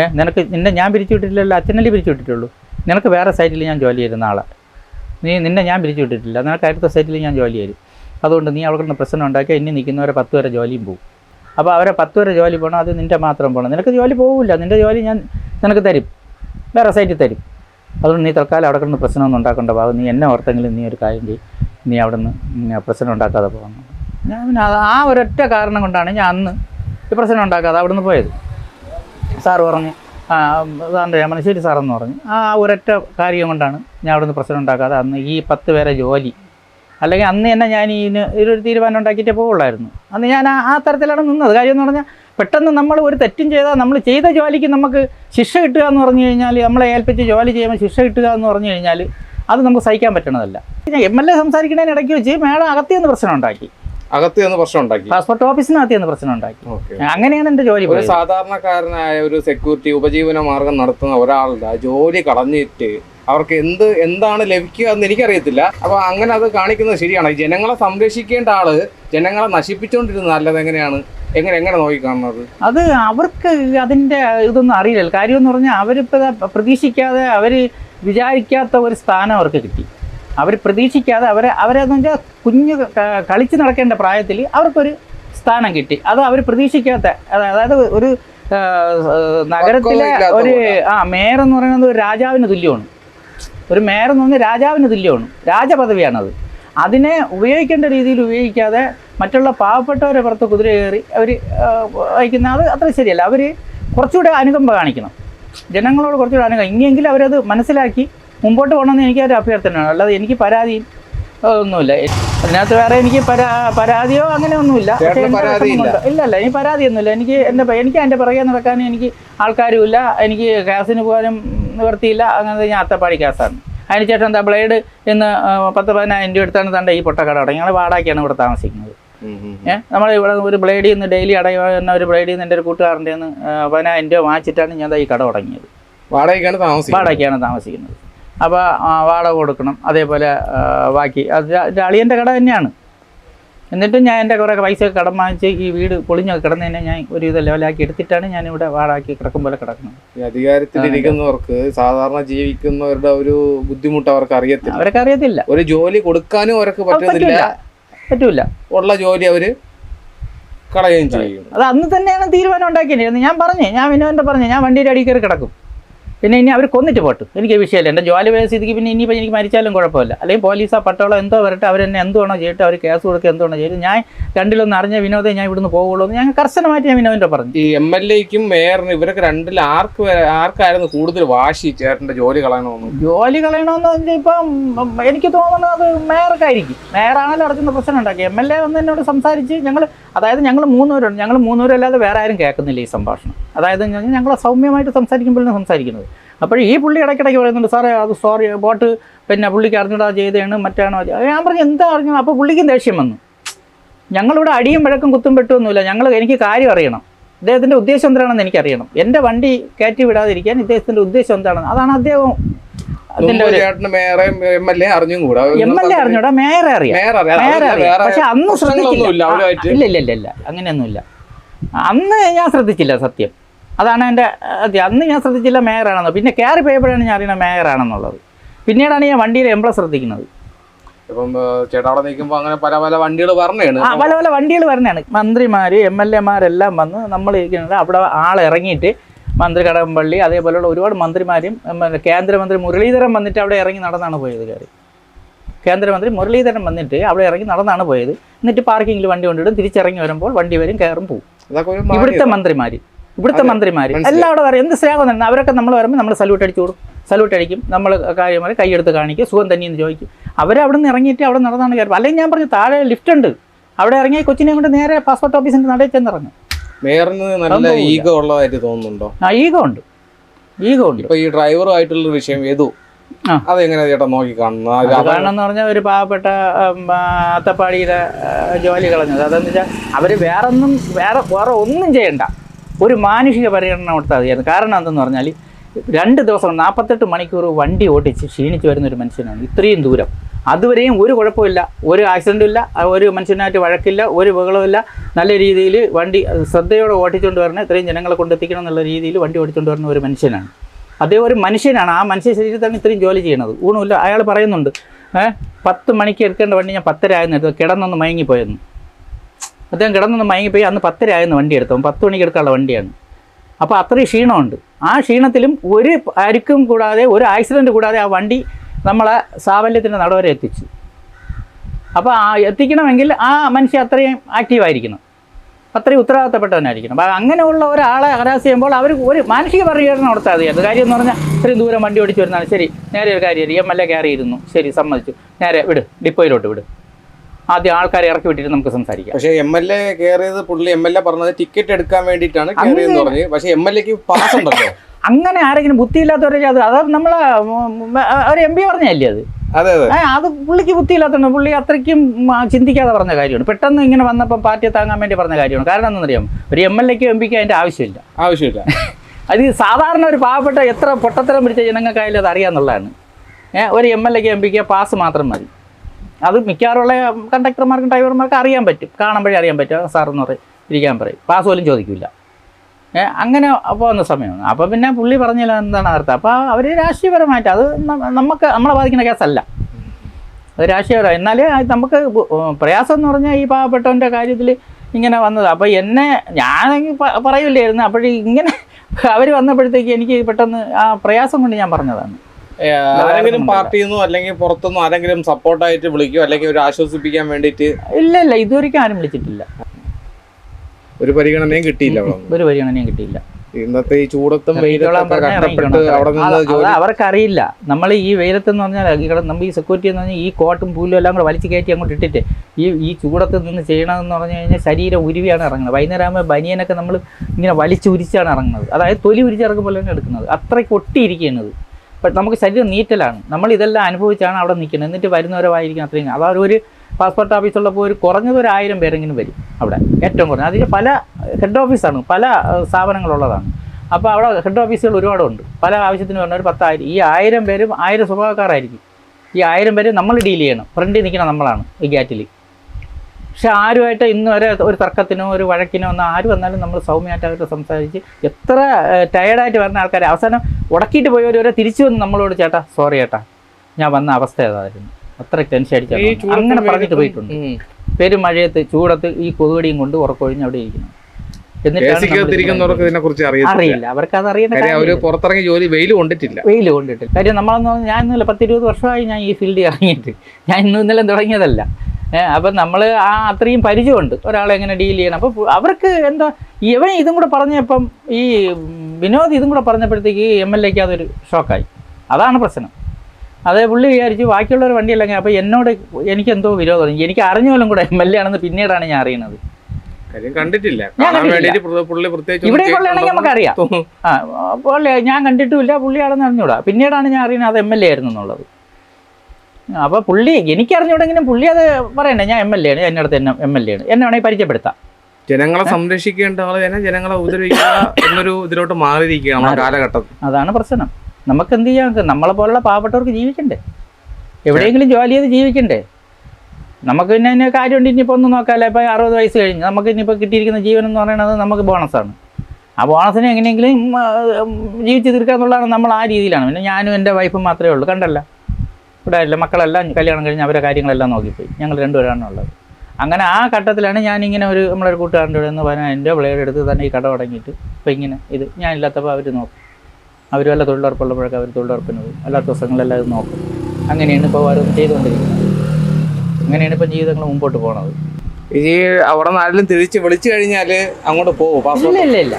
ഏ നിനക്ക് നിന്നെ ഞാൻ പിരിച്ചു വിട്ടിട്ടില്ലല്ലോ അച്ഛനല്ലേ പിരിച്ചു വിട്ടിട്ടുള്ളൂ നിനക്ക് വേറെ സൈറ്റിൽ ഞാൻ ജോലി ചെയ്യുന്ന ആളാണ് നീ നിന്നെ ഞാൻ പിരിച്ചു വിട്ടിട്ടില്ല നിനക്ക് അടുത്ത സൈറ്റിൽ ഞാൻ ജോലി ചെയ്യും. അതുകൊണ്ട് നീ അവിടെ നിന്ന് പ്രശ്നം ഉണ്ടാക്കിയാൽ ഇനി നിൽക്കുന്നവരെ പത്ത് വരെ ജോലിയും പോകും അപ്പോൾ അവരെ പത്ത് വരെ ജോലി പോകണം അത് നിന്റെ മാത്രം പോകണം നിനക്ക് ജോലി പോകില്ല നിന്റെ ജോലി ഞാൻ നിനക്ക് തരും. വേറെ സൈറ്റിൽ തരും. അതുകൊണ്ട് നീ തൽക്കാലം അവിടെ കിടന്ന് പ്രശ്നമൊന്നും ഉണ്ടാക്കേണ്ട ഭാഗം നീ എന്നെ ഓർത്തെങ്കിലും നീ ഒരു കാര്യം ചെയ്യും. നീ അവിടെ നിന്ന് പ്രശ്നം ഉണ്ടാക്കാതെ പോകണം ഞാൻ ആ ഒരൊറ്റ കാരണം കൊണ്ടാണ് ഞാൻ അന്ന് ഈ പ്രശ്നം ഉണ്ടാക്കാതെ അവിടെ നിന്ന് പോയത്. സാറ് പറഞ്ഞു ആ രമണശ്ശേരി സാറെന്ന് പറഞ്ഞു. ആ ഒരൊറ്റ കാര്യം കൊണ്ടാണ് ഞാൻ അവിടുന്ന് പ്രശ്നം ഉണ്ടാക്കാതെ അന്ന് ഈ പത്ത് പേരെ ജോലി. അല്ലെങ്കിൽ അന്ന് തന്നെ ഞാൻ ഇതിന് ഒരു തീരുമാനം ഉണ്ടാക്കിയിട്ടേ പോകുള്ളായിരുന്നു അന്ന് ഞാൻ ആ ആ തരത്തിലാണ് നിന്നത്. കാര്യം എന്ന് പറഞ്ഞാൽ പെട്ടെന്ന് നമ്മൾ ഒരു തെറ്റും ചെയ്താൽ നമ്മൾ ചെയ്ത ജോലിക്ക് നമുക്ക് ശിക്ഷ കിട്ടുക എന്ന് പറഞ്ഞു കഴിഞ്ഞാൽ നമ്മളെ ഏൽപ്പിച്ച് ജോലി ചെയ്യുമ്പോൾ ശിക്ഷ കിട്ടുക എന്ന് പറഞ്ഞു കഴിഞ്ഞാൽ അത് നമുക്ക് സഹിക്കാൻ പറ്റണതല്ല. എം എൽ എ സംസാരിക്കുന്നതിനിടയ്ക്ക് വെച്ച് മേഡം അകത്തിയെന്ന് പ്രശ്നം ഉണ്ടാക്കി. അകത്ത് പ്രശ്നം ഉണ്ടാക്കി. പാസ്പോർട്ട് ഓഫീസിനകത്തിയെന്ന് പ്രശ്നം ഉണ്ടാക്കി. അങ്ങനെയാണ് എന്റെ ജോലി ഒരു സാധാരണക്കാരനായ ഒരു സെക്യൂരിറ്റി ഉപജീവന മാർഗം നടത്തുന്ന ഒരാളുടെ ജോലി കളഞ്ഞിട്ട് അവർക്ക് എന്ത് എന്താണ് ലഭിക്കുക എന്ന് എനിക്കറിയത്തില്ല. അപ്പൊ അങ്ങനെ അത് കാണിക്കുന്നത് ശരിയാണ്. ജനങ്ങളെ സംരക്ഷിക്കേണ്ട ആൾ ജനങ്ങളെ നശിപ്പിച്ചുകൊണ്ടിരുന്നത് നല്ലത് എങ്ങനെയാണ്? എങ്ങനെ എങ്ങനെ നോക്കിക്കാണുന്നത്? അത് അവർക്ക് അതിന്റെ ഇതൊന്നും അറിയില്ല കാര്യം എന്ന് പറഞ്ഞാൽ അവരിപ്പോ പ്രതീക്ഷിക്കാതെ അവർ വിചാരിക്കാത്ത ഒരു സ്ഥാനം അവർക്ക് കിട്ടി. അവർ പ്രതീക്ഷിക്കാതെ അവരെ അവരെന്ന് വെച്ചാൽ കുഞ്ഞ് കളിച്ച് നടക്കേണ്ട പ്രായത്തിൽ അവർക്കൊരു സ്ഥാനം കിട്ടി. അത് അവർ പ്രതീക്ഷിക്കാത്ത അത- അതായത് ഒരു നഗരത്തിലെ ഒരു ആ മേയർ എന്ന് പറയുന്നത് ഒരു രാജാവിന് തുല്യമാണ്. ഒരു മേയർ എന്ന് പറഞ്ഞാൽ രാജാവിന് തുല്യമാണ്. രാജപദവിയാണത്. അതിനെ ഉപയോഗിക്കേണ്ട രീതിയിൽ ഉപയോഗിക്കാതെ മറ്റുള്ള പാവപ്പെട്ടവരെ പുറത്ത് കുതിര കയറി അവർ വഹിക്കുന്ന അത് അത്ര ശരിയല്ല. അവർ കുറച്ചുകൂടെ അനുകമ്പ കാണിക്കണം. ജനങ്ങളോട് കുറച്ചുകൂടെ അനുകമ്പ ഇനിയെങ്കിലും അവരത് മനസ്സിലാക്കി മുമ്പോട്ട് പോകണമെന്ന് എനിക്കൊരു അഭ്യർത്ഥനയാണ്. അല്ലാതെ എനിക്ക് പരാതി ഒന്നുമില്ല. അതിനകത്ത് വേറെ എനിക്ക് പരാ പരാതിയോ അങ്ങനെ ഒന്നുമില്ല. ഇല്ല അല്ല എനിക്ക് പരാതിയൊന്നുമില്ല. എനിക്ക് എന്റെ എനിക്ക് എന്റെ പിറകെ നടക്കാനും എനിക്ക് ആൾക്കാരും ഇല്ല എനിക്ക് ഗ്യാസിന് പോകാനും നിവർത്തിയില്ല അങ്ങനെ ഞാൻ അത്തപ്പാടി ഗ്യാസാണ്. അതിന് ചേട്ടൻ എന്താ ബ്ലേഡ് ഇന്ന് പത്ത് പതിനായിരം രൂപ എടുത്താണ് തന്റെ ഈ പൊട്ടക്കട അടങ്ങി ഞങ്ങൾ വാടാക്കിയാണ് ഇവിടെ താമസിക്കുന്നത്. ഏഹ് നമ്മൾ ഇവിടെ ഒരു ബ്ലേഡിൽ നിന്ന് ഡെയിലി അടയുന്ന ഒരു ബ്ലേഡിൽ നിന്ന് എന്റെ ഒരു കൂട്ടുകാരന്റെ നിന്ന് പതിനായിരം രൂപ വാങ്ങിച്ചിട്ടാണ് ഞാൻ ഈ കട തുടങ്ങിയത്. വാടകയ്ക്കാണ് താമസിക്കുന്നത്. വാടകയ്ക്കാണ് താമസിക്കുന്നത്. അപ്പോൾ വാടക കൊടുക്കണം. അതേപോലെ ബാക്കി. അത് അളിയന്റെ കട തന്നെയാണ്. എന്നിട്ടും ഞാൻ എന്റെ കുറേ പൈസ കടം വാങ്ങിച്ച് ഈ വീട് പൊളിഞ്ഞ് കിടന്നതിനെ ഞാൻ ഒരു ഇത് ലെവലാക്കി എടുത്തിട്ടാണ് ഞാൻ ഇവിടെ വാടാക്കി കിടക്കും പോലെ കിടക്കുന്നത്. അധികാരത്തിലിരിക്കുന്നവർക്ക് സാധാരണ ജീവിക്കുന്നവരുടെ ഒരു ബുദ്ധിമുട്ട് അവർക്ക് അറിയത്തില്ല. അവർക്ക് അറിയത്തില്ല. ഒരു ജോലി കൊടുക്കാനും അവർക്ക് പറ്റത്തില്ല പറ്റുന്നില്ല. പറ്റൂല. ഉള്ള ജോലി അവർ കളയുകയും ചെയ്യും. അത് അന്ന് തന്നെയാണ് തീരുമാനം ഉണ്ടാക്കിയത്. ഞാൻ പറഞ്ഞു ഞാൻ വിനോദന്റെ പറഞ്ഞു ഞാൻ വണ്ടിയുടെ അടിയിൽ കയറി കിടക്കും. പിന്നെ ഇനി അവർ കൊന്നിട്ട് പോട്ടു. എനിക്ക് വിഷയമില്ല. എന്റെ ജോലി വേല സ്ഥിതിക്ക് പിന്നെ ഇനിയിപ്പോൾ എനിക്ക് മരിച്ചാലും കുഴപ്പമില്ല. അല്ലെങ്കിൽ പോലീസോ പട്ടോളം എന്തോ വരട്ടെ അവരെന്നെ എന്തുവാണോ ചെയ്തിട്ട് അവർ കേസ് കൊടുക്കുക എന്തുവാണോ ചെയ്തിട്ട് ഞാൻ രണ്ടിലൊന്നും അറിഞ്ഞ വിനോദം ഞാൻ ഇവിടുന്ന് പോകുള്ളൂ എന്ന് ഞാൻ കർശനമായിട്ട് ഞാൻ വിനോദിന്റെ പറഞ്ഞു. ഈ എം എൽ എക്കും മേയറിനും ഇവരൊക്കെ രണ്ടിൽ ആർക്ക് ആർക്കായിരുന്നു കൂടുതൽ വാശി ചേട്ടന്റെ ജോലി കളയണമെന്ന് ജോലി കളയണമെന്ന് ഇപ്പം എനിക്ക് തോന്നുന്നത് അത് മേയർക്കായിരിക്കും. മേയറാണല്ലോ അടച്ചുന്ന പ്രശ്നം ഉണ്ടാക്കി എം എൽ എ വന്ന് എന്നോട് സംസാരിച്ച് ഞങ്ങൾ അതായത് ഞങ്ങൾ മൂന്നൂരുണ്ട് ഞങ്ങൾ മൂന്നൂരല്ലാതെ വേറെ ആരും കേൾക്കുന്നില്ല ഈ സംഭാഷണം. അതായത് ഞങ്ങൾ സൗമ്യമായിട്ട് സംസാരിക്കുമ്പോഴാണ് സംസാരിക്കുന്നത്. അപ്പോൾ ഈ പുള്ളി ഇടയ്ക്കിടയ്ക്ക് പറയുന്നുണ്ട് സാറേ അത് സോറി ബോട്ട് പിന്നെ പുള്ളിക്ക് അറിഞ്ഞിടാ ചെയ്തതാണ് മറ്റാണോ? ചെയ്തത്?" ഞാൻ പറഞ്ഞു എന്താ അറിഞ്ഞു? അപ്പോൾ പുള്ളിക്കും ദേഷ്യം വന്നു. ഞങ്ങളിവിടെ അടിയും വഴക്കും കുത്തും പെട്ടുമൊന്നുമില്ല ഞങ്ങൾ എനിക്ക് കാര്യം അറിയണം. അദ്ദേഹത്തിന്റെ ഉദ്ദേശം എന്താണെന്ന് എനിക്കറിയണം. എന്റെ വണ്ടി കയറ്റി വിടാതിരിക്കാൻ ഇദ്ദേഹത്തിന്റെ ഉദ്ദേശം എന്താണ് അതാണ് അദ്ദേഹം അറിഞ്ഞൂടാ മേയറെ അറിയാം. പക്ഷെ അന്ന് ശ്രദ്ധിച്ചില്ല. ഇല്ല ഇല്ല ഇല്ല. അങ്ങനെയൊന്നുമില്ല. അന്ന് ഞാൻ ശ്രദ്ധിച്ചില്ല സത്യം. അതാണ് എന്റെ അന്ന് ഞാൻ ശ്രദ്ധിച്ചില്ല മേയറാണെന്ന്. പിന്നെ കയറി പോയപ്പോഴാണ് ഞാൻ അറിയുന്നത് മേയറാണെന്നുള്ളത്. പിന്നീടാണ് ഞാൻ വണ്ടിയിലെ എംപ്ലം ശ്രദ്ധിക്കുന്നത്. ഇപ്പം ചേട്ടാ അവിടെ നിൽക്കുമ്പോൾ അങ്ങനെ പല പല വണ്ടികൾ പറഞ്ഞാണ് ആ പല പല വണ്ടികൾ വരുന്നതാണ് മന്ത്രിമാർ എം എൽ എമാരെല്ലാം വന്ന് നമ്മൾ ഇരിക്കുന്നത് അവിടെ ആൾ ഇറങ്ങിയിട്ട് മന്ത്രി കടകംപള്ളി അതേപോലെയുള്ള ഒരുപാട് മന്ത്രിമാരും കേന്ദ്രമന്ത്രി മുരളീധരൻ വന്നിട്ട് അവിടെ ഇറങ്ങി നടന്നാണ് പോയത് കയറി കേന്ദ്രമന്ത്രി മുരളീധരൻ വന്നിട്ട് അവിടെ ഇറങ്ങി നടന്നാണ് പോയത്. എന്നിട്ട് പാർക്കിങ്ങിൽ വണ്ടി കൊണ്ടിടും തിരിച്ചിറങ്ങി വരുമ്പോൾ വണ്ടി വരും കയറും പോവും. ഇവിടുത്തെ മന്ത്രിമാർ ഇവിടുത്തെ മന്ത്രിമാർ. എല്ലാം അവിടെ പറയും എന്ത് സ്നേഹം തന്നെ? അവരൊക്കെ നമ്മൾ വരുമ്പോൾ നമ്മൾ സല്യൂട്ട് അടിച്ചു കൊടുക്കും സല്യൂട്ട് അടിക്കും. നമ്മൾ കാര്യമായി കൈയെടുത്ത് കാണിക്കും. സുഖം തന്നെയെന്ന് ചോദിക്കും. അവരെ അവിടെ നിന്ന് ഇറങ്ങിയിട്ട് അവിടെ നടന്നാണ് കാര്യം അല്ലെങ്കിൽ ഞാൻ പറഞ്ഞു താഴെ ലിഫ്റ്റ് ഉണ്ട്. അവിടെ ഇറങ്ങി കൊച്ചിനെ കൊണ്ട് നേരെ പാസ്പോർട്ട് ഓഫീസിന്റെ നടയിൽ ചെന്നിറങ്ങും. മേയറിന് നല്ല ഈഗോ ഉള്ളതായിട്ട് തോന്നുന്നുണ്ടോ? ആ ഈഗോ ഉണ്ട്. ഈഗോ ഉണ്ട്. ഇപ്പൊ ഈ ഡ്രൈവറുമായിട്ടുള്ള വിഷയം ഏതു ആ. അതെങ്ങനെ ചേട്ടാ നോക്കി കാണുന്നത്? കാരണം എന്ന് പറഞ്ഞാൽ ഒരു പാവപ്പെട്ട അത്തപ്പാടിയുടെ ജോലി കളഞ്ഞത്. അതെന്ന് വെച്ചാൽ അവർ വേറൊന്നും വേറെ വേറെ ഒന്നും ചെയ്യണ്ട. ഒരു മാനുഷിക പരിഗണന കൊടുത്താൽ മതിയായിരുന്നു. കാരണം എന്തെന്ന് പറഞ്ഞാൽ രണ്ട് ദിവസം നാൽപ്പത്തെട്ട് മണിക്കൂർ വണ്ടി ഓടിച്ച് ക്ഷീണിച്ച് വരുന്ന ഒരു മനുഷ്യനാണ്. ഇത്രയും ദൂരം. അതുവരെയും ഒരു കുഴപ്പമില്ല ഒരു ആക്സിഡന്റും ഇല്ല. ഒരു മനുഷ്യനായിട്ട് വഴക്കില്ല. ഒരു ബഹളമില്ല നല്ല രീതിയിൽ വണ്ടി ശ്രദ്ധയോടെ ഓടിച്ചുകൊണ്ട് വരണം ഇത്രയും ജനങ്ങളെ കൊണ്ടെത്തിക്കണം എന്നുള്ള രീതിയിൽ വണ്ടി ഓടിച്ചുകൊണ്ട് വരുന്ന ഒരു മനുഷ്യനാണ്. അതേ ഒരു മനുഷ്യനാണ്. ആ മനുഷ്യ ശരീരത്താണ് ഇത്രയും ജോലി ചെയ്യണത്. ഊണമില്ല. അയാൾ പറയുന്നുണ്ട് ഏഹ് പത്ത് മണിക്ക് എടുക്കേണ്ട വണ്ടി ഞാൻ പത്തര ആയിരുന്നു കിടന്നൊന്ന് മയങ്ങിപ്പോയെന്ന്. അദ്ദേഹം കിടന്നൊന്ന് മയങ്ങിപ്പോയി. അന്ന് പത്തരയായിരുന്നു വണ്ടി എടുത്തു. പത്ത് മണിക്ക് എടുക്കാനുള്ള വണ്ടിയാണ്. അപ്പോൾ അത്രയും ക്ഷീണമുണ്ട്. ആ ക്ഷീണത്തിലും ഒരു അരുക്കും കൂടാതെ ഒരു ആക്സിഡന്റ് കൂടാതെ ആ വണ്ടി നമ്മളെ സാഫല്യത്തിന്റെ നടവരെ എത്തിച്ചു. അപ്പോൾ ആ എത്തിക്കണമെങ്കിൽ ആ മനുഷ്യൻ അത്രയും ആക്റ്റീവായിരിക്കണം അത്രയും ഉത്തരവാദിത്തപ്പെട്ടവനായിരിക്കണം. അപ്പോൾ അങ്ങനെയുള്ള ഒരാളെ ഹരാസ് ചെയ്യുമ്പോൾ അവർ ഒരു മാനസിക പരിചരണം നടത്താതെ മതിയായിരുന്നു കാര്യം എന്ന് പറഞ്ഞാൽ ഇത്രയും ദൂരം വണ്ടി ഓടിച്ചു വരുന്നതാണ്. ശരി നേരെ ഒരു കാര്യം എം എൽ എ കയറിയിരുന്നു. ശരി സമ്മതിച്ചു. നേരെ വിട് ഡിപ്പോയിലോട്ട് വിട്. ആദ്യം ആൾക്കാരെ ഇറക്കി വിട്ടിട്ട് നമുക്ക് സംസാരിക്കാം. പക്ഷേ എം എൽ എ കയറിയത് പുള്ളി എം എൽ എ പറഞ്ഞത് ടിക്കറ്റ് എടുക്കാൻ വേണ്ടിയിട്ടാണ് കയറിയെന്ന് പറഞ്ഞു. പക്ഷേ എം എൽ എക്ക് പാസ് ഉണ്ടല്ലോ. <laughs> അങ്ങനെ ആരെങ്കിലും ബുദ്ധിയില്ലാത്തവരെ അത് അത് നമ്മൾ ഒരു എം പി പറഞ്ഞല്ലേ അത്? അതെ അതെ. ഏ, അത് പുള്ളിക്ക് ബുദ്ധിയില്ലാത്തതുകൊണ്ട് പുള്ളി അത്രയ്ക്കും ചിന്തിക്കാതെ പറഞ്ഞ കാര്യമാണ്. പെട്ടെന്ന് ഇങ്ങനെ വന്നപ്പോൾ പാർട്ടിയെ താങ്ങാൻ വേണ്ടി പറഞ്ഞ കാര്യമാണ്. കാരണം എന്താണെന്നറിയാം ഒരു എം എൽ എക്ക് എം പിക്ക് അതിന്റെ ആവശ്യമില്ല. ആവശ്യമില്ല. <laughs> അത് സാധാരണ ഒരു പാവപ്പെട്ട എത്ര പൊട്ടത്തരം പിടിച്ച ജനങ്ങൾക്കായാലും അത് അറിയാമെന്നുള്ളതാണ് ഒരു എം എൽ എക്ക് എം പിക്ക് പാസ് മാത്രം മതി. അത് മിക്കവാറുള്ള കണ്ടക്ടർമാർക്കും ഡ്രൈവർമാർക്കും അറിയാൻ പറ്റും. കാണുമ്പോഴേ അറിയാൻ പറ്റും. സാറെന്ന് പറയും ഇരിക്കാൻ പറയും. പാസ് പോലും ചോദിക്കില്ല അങ്ങനെ പോകുന്ന സമയമാണ്. അപ്പോൾ പിന്നെ പുള്ളി പറഞ്ഞില്ല എന്താണ് അർത്ഥം? അപ്പോൾ അവർ രാഷ്ട്രീയപരമായിട്ട് അത് നമുക്ക് നമ്മളെ ബാധിക്കുന്ന കേസല്ല. അത് രാഷ്ട്രീയപരം എന്നാൽ നമുക്ക് പ്രയാസം എന്ന് പറഞ്ഞാൽ ഈ പാവപ്പെട്ടവന്റെ കാര്യത്തിൽ ഇങ്ങനെ വന്നത്. അപ്പോൾ എന്നെ ഞാനെങ്കിൽ പറയില്ലായിരുന്നു. അപ്പോഴേ ഇങ്ങനെ അവർ വന്നപ്പോഴത്തേക്ക് എനിക്ക് പെട്ടെന്ന് ആ പ്രയാസം കൊണ്ട് ഞാൻ പറഞ്ഞതാണ്. ആരെങ്കിലും പാർട്ടിയിൽ നിന്നോ അല്ലെങ്കിൽ പുറത്തുനിന്നോ ആരെങ്കിലും സപ്പോർട്ടായിട്ട് വിളിക്കോ അല്ലെങ്കിൽ ഒരു ആശ്വസിപ്പിക്കാൻ വേണ്ടിയിട്ട്? ഇല്ല ഇല്ല ഇതുവരെയ്ക്കും ആരും വിളിച്ചിട്ടില്ല. ഒരു പരിഗണനയും കിട്ടിയില്ല ഒരു പരിഗണനയും കിട്ടിയില്ല. ഇന്നത്തെ ഈ ചൂടത്തും അവർക്കറിയില്ല. നമ്മൾ ഈ വെയിലത്തെന്ന് പറഞ്ഞാൽ ഇവിടെ നമ്മൾ ഈ സെക്യൂരിറ്റി എന്ന് പറഞ്ഞാൽ ഈ കോട്ടും പൂലും എല്ലാം കൂടെ വലിച്ചു കയറ്റി അങ്ങോട്ട് ഇട്ടിട്ട് ഈ ഈ ചൂടത്ത് നിന്ന് ചെയ്യണമെന്ന് പറഞ്ഞു കഴിഞ്ഞാൽ ശരീരം ഉരുവിയാണ് ഇറങ്ങുന്നത്. വൈകുന്നേരം ആകുമ്പോൾ ബനിയനൊക്കെ നമ്മൾ ഇങ്ങനെ വലിച്ചു ഉരിച്ചാണ് ഇറങ്ങുന്നത്. അതായത് തൊലി ഉരിച്ചിറങ്ങുമ്പോൾ തന്നെ എടുക്കുന്നത്. അത്രയ്ക്ക് ഒട്ടിയിരിക്കുന്നത് ബട്ട് നമുക്ക് ശരീരം നീറ്റലാണ്. നമ്മൾ ഇതെല്ലാം അനുഭവിച്ചാണ് അവിടെ നിൽക്കുന്നത്. എന്നിട്ട് വരുന്നവരായിരിക്കും അത്രയും. അതാ ഒരു പാസ്പോർട്ട് ഓഫീസുള്ളപ്പോൾ ഒരു കുറഞ്ഞത് ഒരു ആയിരം പേരെങ്കിലും വരും അവിടെ. ഏറ്റവും കുറഞ്ഞത്. അതിൽ പല ഹെഡ് ഓഫീസാണ് പല സ്ഥാപനങ്ങളുള്ളതാണ്. അപ്പോൾ അവിടെ ഹെഡ് ഓഫീസുകൾ ഒരുപാടുണ്ട്. പല ആവശ്യത്തിന് പറഞ്ഞ ഒരു പത്തായിരം ഈ ആയിരം പേരും ആയിരം സ്വഭാവക്കാരായിരിക്കും. ഈ ആയിരം പേര് നമ്മൾ ഡീൽ ചെയ്യണം. ഫ്രണ്ടിൽ നിൽക്കണം നമ്മളാണ് ഈ ഗാറ്റിൽ പക്ഷെ ആരുമായിട്ട് ഇന്ന് വരെ ഒരു തർക്കത്തിനോ ഒരു വഴക്കിനോ ഒന്നും ആര് വന്നാലും നമ്മൾ സൗമ്യമായിട്ട് അവരുടെ സംസാരിച്ച് എത്ര ടയേർഡായിട്ട് വരുന്ന ആൾക്കാർ അവസാനം ഉടക്കിയിട്ട് പോയവർ വരെ തിരിച്ചു വന്ന് നമ്മളോട് ചേട്ടാ സോറി ചേട്ടാ ഞാൻ വന്ന അവസ്ഥ ഏതായിരുന്നു? അത്ര ടെൻഷൻ അടിച്ചു അടിച്ചാൽ അങ്ങനെ പറഞ്ഞിട്ട് പോയിട്ടുണ്ട്. പേരും പെരുമഴയത്ത് ചൂടത്ത് ഈ കൊതുകടിയും കൊണ്ട് ഉറക്കൊഴിഞ്ഞ് അവിടെ ഇരിക്കുന്നു. അറിയില്ല. അവർക്ക് അത് അവർ പുറത്തിറങ്ങി ജോലി വെയിൽ കൊണ്ടിട്ടില്ല. വെയിൽ കൊണ്ടിട്ടില്ല. കാര്യം നമ്മളൊന്നും ഞാൻ ഇന്നലെ പത്തിരുപത് വർഷമായി ഞാൻ ഈ ഫീൽഡിൽ ഇറങ്ങിയിട്ട്. ഞാൻ ഇന്നും ഇന്നലെ തുടങ്ങിയതല്ല. അപ്പം നമ്മൾ ആ അത്രയും പരിചയമുണ്ട്. ഒരാളെ എങ്ങനെ ഡീൽ ചെയ്യണം. അപ്പോൾ അവർക്ക് എന്താ ഇവൻ ഇതും കൂടെ പറഞ്ഞപ്പം ഈ വിനോദ് ഇതും കൂടെ പറഞ്ഞപ്പോഴത്തേക്ക് എം എൽ എക്ക് അതൊരു ഷോക്കായി അതാണ് പ്രശ്നം. അതേ പുള്ളി വിചാരിച്ചു ബാക്കിയുള്ളവർ വണ്ടിയല്ലെങ്കിൽ അപ്പോൾ എന്നോട് എനിക്ക് എന്തോ വിരോധം. എനിക്ക് അറിഞ്ഞ പോലും കൂടെ എം എൽ എ ആണെന്ന് പിന്നീടാണ് ഞാൻ അറിയുന്നത് കണ്ടിട്ടില്ല. പുള്ളി- പുള്ളി ഇവിടെ കൊള്ളണമെങ്കിൽ നമുക്കറിയാം. ആ അപ്പോൾ ഞാൻ കണ്ടിട്ടുമില്ല പുള്ളിയാണെന്ന് അറിഞ്ഞൂടാ പിന്നീടാണ് ഞാൻ അറിയുന്നത് അത് എം എൽ എ ആയിരുന്നു എന്നുള്ളത്. അപ്പോൾ പുള്ളി എനിക്ക് അറിഞ്ഞൂടെങ്കിലും പുള്ളി അത് പറയണ്ടേ? ഞാൻ എം എൽ എ ആണ് എന്റെ അടുത്ത് എന്നെ എം എൽ എ ആണ്. എന്നെ വേണമെങ്കിൽ പരിചയപ്പെടുത്താം. ജനങ്ങളെ സംരക്ഷിക്കേണ്ട ആൾ ജനങ്ങളെ ഉപദ്രവിക്കുക <coughs> എന്നൊരു ഇതിലോട്ട് മാറിയിരിക്കുകയാണ് കാലഘട്ടം. അതാണ് പ്രശ്നം. നമുക്ക് എന്ത് ചെയ്യാൻ നമ്മളെ പോലുള്ള പാവപ്പെട്ടവർക്ക് ജീവിക്കണ്ടേ? എവിടെയെങ്കിലും ജോലി ചെയ്ത് ജീവിക്കണ്ടേ? നമുക്ക് പിന്നെ അതിന് കാര്യമുണ്ട് ഇനിയിപ്പോൾ ഒന്നും നോക്കാമല്ലോ ഇപ്പോൾ അറുപത് വയസ്സ് കഴിഞ്ഞ്. നമുക്ക് ഇനിയിപ്പോൾ കിട്ടിയിരിക്കുന്ന ജീവൻ എന്ന് പറയുന്നത് നമുക്ക് ബോണസാണ്. ആ ബോണസിനെ എങ്ങനെയെങ്കിലും ജീവിച്ച് തീർക്കുക എന്നുള്ളതാണ് നമ്മൾ ആ രീതിയിലാണ്. പിന്നെ ഞാനും എന്റെ വൈഫും മാത്രമേ ഉള്ളൂ കണ്ടല്ല. ഇവിടെ അല്ല മക്കളെല്ലാം കല്യാണം കഴിഞ്ഞ് അവരെ കാര്യങ്ങളെല്ലാം നോക്കിപ്പോയി. ഞങ്ങൾ രണ്ടുപേരാണ് ഉള്ളത്. അങ്ങനെ ആ ഘട്ടത്തിലാണ് ഞാനിങ്ങനെ ഒരു നമ്മളൊരു കൂട്ടുകാരന്റെ ഇവിടെ നിന്ന് പറഞ്ഞാൽ എന്റെ പിള്ളേരുടെ അടുത്ത് തന്നെ ഈ കട തുടങ്ങിയിട്ട് ഇപ്പോൾ ഇങ്ങനെ ഇത് ഞാനില്ലാത്തപ്പോൾ അവർ നോക്കും. അവർ വല്ല തൊഴിലുറപ്പുള്ളപ്പോഴൊക്കെ അവർ തൊഴിലുറപ്പിന് പോകും അല്ലാത്ത ദിവസങ്ങളെല്ലാം ഇത് നോക്കും. അങ്ങനെയാണ് ഇപ്പോൾ ഓരോന്നും ചെയ്തുകൊണ്ടിരിക്കുന്നത്. അങ്ങനെയാണ് ഇപ്പം ജീവിതങ്ങൾ മുമ്പോട്ട് പോണത്. ഇനി അവിടെ നാട്ടിലും തിരിച്ച് വിളിച്ചു കഴിഞ്ഞാൽ അങ്ങോട്ട് പോകും ഇല്ല പാസ്പോർട്ട് ഇല്ല ഇല്ല.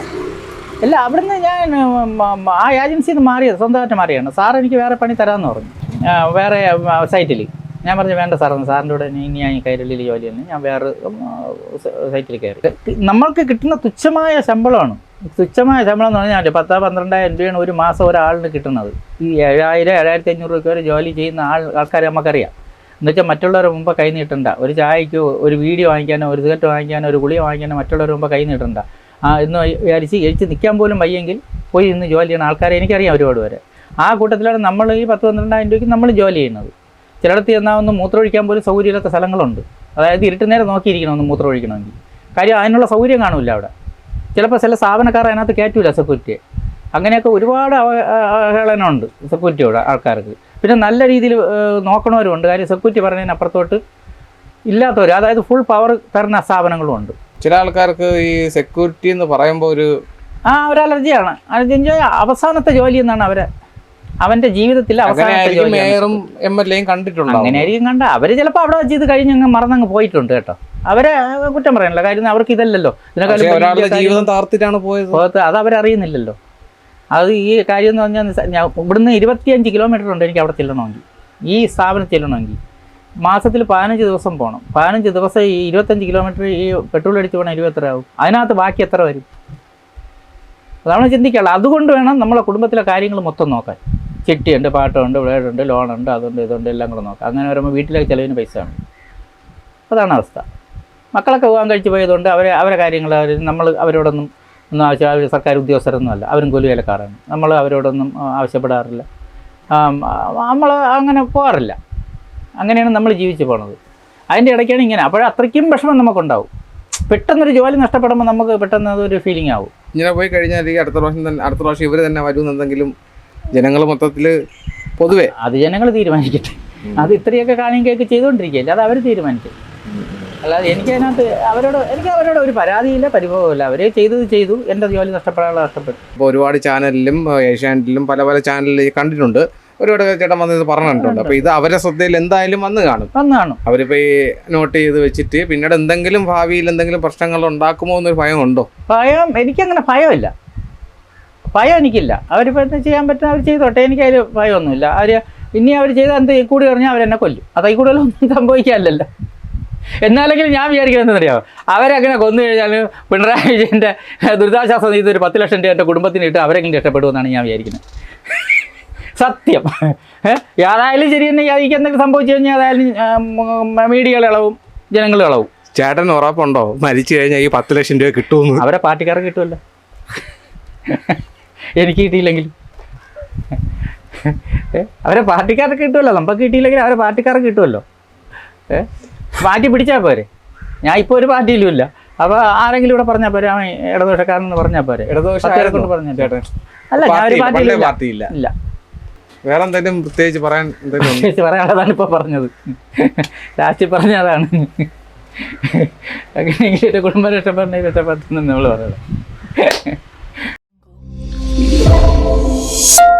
ഇല്ല അവിടുന്ന് ഞാൻ ആ ഏജൻസിയിൽ നിന്ന് മാറിയത് സ്വന്തമായിട്ട് മാറിയാണ്. സാർ എനിക്ക് വേറെ പണി തരാമെന്ന് പറഞ്ഞു. വേറെ സൈറ്റിൽ ഞാൻ പറഞ്ഞു വേണ്ട സാറെന്ന് സാറിന്റെ കൂടെ ഇനി ഞാൻ കൈരളിയിൽ ജോലി തന്നെ ഞാൻ വേറെ സൈറ്റിൽ കയറി. നമ്മൾക്ക് കിട്ടുന്ന തുച്ഛമായ ശമ്പളമാണ്. തുച്ഛമായ ശമ്പളം എന്ന് പറഞ്ഞാൽ പത്തോ പന്ത്രണ്ടായിരം രൂപയാണ് ഒരു മാസം ഒരാളിന് കിട്ടുന്നത്. ഈ ഏഴായിരം ഏഴായിരത്തി അഞ്ഞൂറ് രൂപ വരെ ജോലി ചെയ്യുന്ന ആൾ ആൾക്കാരെ നമുക്കറിയാം. എന്നുവെച്ചാൽ മറ്റുള്ളവരുടെ മുമ്പ് കൈ നീട്ടണ്ട. ഒരു ചായക്കോ ഒരു വീഡിയോ വാങ്ങിക്കാനോ ഒരു സിഗരറ്റ് വാങ്ങിക്കാനോ ഒരു ഗുളിക വാങ്ങിക്കാനോ മറ്റുള്ളവരുടെ മുമ്പ് കൈ നീട്ടണ്ട. ആ എന്ന് വിചാരിച്ച് എഴിച്ച് നിൽക്കാൻ പോലും വയ്യെങ്കിൽ പോയി ഇന്ന് ജോലി ചെയ്യുന്ന ആൾക്കാരെ എനിക്കറിയാം ഒരുപാട് പേരെ. ആ കൂട്ടത്തിലാണ് നമ്മൾ ഈ പത്ത് പന്ത്രണ്ടായിരം രൂപയ്ക്ക് നമ്മൾ ജോലി ചെയ്യുന്നത്. ചിലയിടത്ത് ചെന്നാൽ ഒന്ന് മൂത്രമൊഴിക്കാൻ പോലും സൗകര്യമില്ലാത്ത സ്ഥലങ്ങളുണ്ട്. അതായത് ഇരുട്ട് നേരെ നോക്കിയിരിക്കണം ഒന്ന് മൂത്രമൊഴിക്കണമെങ്കിൽ. കാര്യം അതിനുള്ള സൗകര്യം കാണില്ല അവിടെ. ചിലപ്പോൾ ചില സ്ഥാപനക്കാർ അതിനകത്ത് കയറ്റൂല സെക്യൂരിറ്റിയെ അങ്ങനെയൊക്കെ ഒരുപാട് അവ- അവഹേളനമുണ്ട് സെക്യൂരിറ്റിയോട് ആൾക്കാർക്ക്. പിന്നെ നല്ല രീതിയിൽ നോക്കണവരുമുണ്ട്. കാര്യം സെക്യൂരിറ്റി പറഞ്ഞതിന് അപ്പുറത്തോട്ട് ഇല്ലാത്തവർ അതായത് ഫുൾ പവർ തരുന്ന സ്ഥാപനങ്ങളും ഉണ്ട്. ചില ആൾക്കാർക്ക് ഈ സെക്യൂരിറ്റി എന്ന് പറയുമ്പോൾ ഒരു ആ ഒരു അലർജിയാണ് അലർജി അവസാനത്തെ ജോലി എന്നാണ് അവരെ അവന്റെ ജീവിതത്തിൽ മേയറും എം എൽ എയും കണ്ടിട്ടുണ്ടാവും. അങ്ങനെയായിരിക്കും കണ്ട. അവർ ചിലപ്പോൾ അവിടെ വെച്ച് ഇത് കഴിഞ്ഞ് അങ്ങ് മറന്നങ്ങ് പോയിട്ടുണ്ട് കേട്ടോ. അവരെ കുറ്റം പറയാനുള്ള കാര്യം അവർക്ക് ഇതല്ലല്ലോ ജീവിതം താർത്തിട്ടാണ് പോയത്. അത് അവരറിയുന്നില്ലല്ലോ. അത് ഈ കാര്യം എന്ന് പറഞ്ഞാൽ ഞാൻ ഇവിടുന്ന് ഇരുപത്തിയഞ്ച് കിലോമീറ്റർ ഉണ്ട് എനിക്ക് അവിടെ ചെല്ലണമെങ്കിൽ. ഈ സ്ഥാപനത്തിൽ ചെല്ലണമെങ്കിൽ. മാസത്തിൽ പതിനഞ്ച് ദിവസം പോകണം പതിനഞ്ച് ദിവസം ഈ ഇരുപത്തഞ്ച് കിലോമീറ്റർ ഈ പെട്രോൾ അടിച്ച് പോകണം ഇരുപത്തി ആവും? അതിനകത്ത് ബാക്കി എത്ര വരും? അതാണ് ചിന്തിക്കാനുള്ളത്. അതുകൊണ്ട് വേണം നമ്മളെ കുടുംബത്തിലെ കാര്യങ്ങൾ മൊത്തം നോക്കാൻ. ചിട്ടിയുണ്ട് പാട്ടമുണ്ട് വീടുണ്ട് ലോണുണ്ട് അതുണ്ട് ഇതുണ്ട് എല്ലാം കൂടെ നോക്കാം. അങ്ങനെ വരുമ്പോൾ വീട്ടിലേക്ക് ചിലവിന് പൈസ ആണ് അതാണ് അവസ്ഥ. മക്കളൊക്കെ പോകാൻ കഴിച്ച് പോയതുകൊണ്ട് അവരെ അവരെ കാര്യങ്ങൾ അവർ നമ്മൾ അവരോടൊന്നും ഒന്നും ആവശ്യം അവർ സർക്കാർ ഉദ്യോഗസ്ഥരൊന്നും അല്ല അവരും കൂലിവേലക്കാരാണ് നമ്മൾ അവരോടൊന്നും ആവശ്യപ്പെടാറില്ല. നമ്മൾ അങ്ങനെ പോകാറില്ല. അങ്ങനെയാണ് നമ്മൾ ജീവിച്ചു പോണത്. അതിന്റെ ഇടയ്ക്കാണ് ഇങ്ങനെ. അപ്പോൾ അത്രയ്ക്കും വിഷമം നമുക്കുണ്ടാവും. പെട്ടെന്നൊരു ജോലി നഷ്ടപ്പെടുമ്പോൾ നമുക്ക് പെട്ടെന്ന് അതൊരു ഫീലിംഗ് ആവും. ഇങ്ങനെ പോയി കഴിഞ്ഞാൽ അടുത്ത പ്രാവശ്യം തന്നെ അടുത്ത പ്രാവശ്യം ഇവർ തന്നെ വരുമെന്നെന്തെങ്കിലും ജനങ്ങൾ മൊത്തത്തിൽ പൊതുവെ. അത് ജനങ്ങൾ തീരുമാനിക്കട്ടെ. അത് ഇത്രയൊക്കെ കാണിയും കേക്ക് ചെയ്തുകൊണ്ടിരിക്കുകയല്ലേ അത് അവർ തീരുമാനിക്കും. അല്ലാതെ എനിക്ക് അതിനകത്ത് അവരോട് എനിക്ക് അവരോട് ഒരു പരാതിയില്ല പരിഭവമില്ല അവരെ ചെയ്തത് ചെയ്തു എന്റെ ജോലി നഷ്ടപ്പെടാനുള്ള നഷ്ടപ്പെട്ടു. ഇപ്പോൾ ഒരുപാട് ചാനലിലും ഏഷ്യാനെറ്റിലും പല പല ചാനലിൽ കണ്ടിട്ടുണ്ട്. ഒരുപാട് ചേട്ടൻ വന്ന് ഇത് പറഞ്ഞിട്ടുണ്ട്. അപ്പോൾ ഇത് അവരെ ശ്രദ്ധയിൽ എന്തായാലും വന്ന് കാണും. വന്ന് കാണും. അവരിപ്പോൾ ഈ നോട്ട് ചെയ്ത് വെച്ചിട്ട് പിന്നീട് എന്തെങ്കിലും ഭാവിയിൽ എന്തെങ്കിലും പ്രശ്നങ്ങൾ ഉണ്ടാക്കുമോ എന്നൊരു ഭയം ഉണ്ടോ? ഭയം എനിക്കങ്ങനെ ഭയമില്ല. ഭയം എനിക്കില്ല. അവരിപ്പോൾ എന്താ ചെയ്യാൻ പറ്റുന്ന അവർ ചെയ്തോട്ടെ. എനിക്ക് അതിൽ ഭയമൊന്നുമില്ല. അവർ ഇനി അവർ ചെയ്ത് എന്ത് കൂടി പറഞ്ഞാൽ അവരെന്നെ കൊല്ലും. അതീ കൂടുതലൊന്നും സംഭവിക്കാനില്ലല്ലോ. എന്നാലെങ്കിലും ഞാൻ വിചാരിക്കുന്നത് അറിയാമോ അവരങ്ങനെ കൊന്നു കഴിഞ്ഞാൽ പിണറായി വിജയന്റെ ദുരിതാശ്വാസ നീതി ഒരു പത്ത് ലക്ഷം രൂപ എന്റെ കുടുംബത്തിന് ഇട്ട് അവരെങ്കിലും രക്ഷപ്പെടുമെന്നാണ് ഞാൻ വിചാരിക്കുന്നത്. സത്യം? ഏതായാലും ശരി തന്നെ എനിക്ക് എന്തെങ്കിലും സംഭവിച്ചു കഴിഞ്ഞാൽ ഏതായാലും മീഡിയകൾ ഇളവും ജനങ്ങൾ ഇളവും. ചേട്ടൻ ഉറപ്പുണ്ടോ? മരിച്ചു കഴിഞ്ഞാൽ ഈ പത്ത് ലക്ഷം രൂപ കിട്ടുമെന്ന്? അവരെ പാർട്ടിക്കാർക്ക് കിട്ടുമല്ലോ. എനിക്ക് കിട്ടിയില്ലെങ്കിൽ? അവരെ പാർട്ടിക്കാർക്ക് കിട്ടുമല്ലോ. നമുക്ക് കിട്ടിയില്ലെങ്കിൽ അവരെ പാർട്ടിക്കാർക്ക് കിട്ടുമല്ലോ. ഏഹ് പാർട്ടി പിടിച്ചാൽ പോരെ? ഞാൻ ഇപ്പോൾ ഒരു പാർട്ടിയിലും ഇല്ല. അപ്പോൾ ആരെങ്കിലും ഇവിടെ പറഞ്ഞാൽ പോരെ? അവൻ ഇടതുപക്ഷക്കാരനെന്ന് പറഞ്ഞാൽ പോരെ? പത്തേരെ കൊണ്ട് പറഞ്ഞാൽ അല്ല ഞാൻ ഒരു പാർട്ടിയിലും ഇല്ല. ഇല്ല. വേറെ എന്തെങ്കിലും പ്രത്യേകിച്ച് പറയാൻ പറയാനുള്ളതാണ് ഇപ്പോൾ പറഞ്ഞത്. ലാസ്റ്റ് പറഞ്ഞതാണ്. അങ്ങനെയെങ്കിൽ എന്റെ കുടുംബം രക്ഷപ്പെടണേ രക്ഷപ്പെടുത്തുന്നു നമ്മൾ പറയണം Música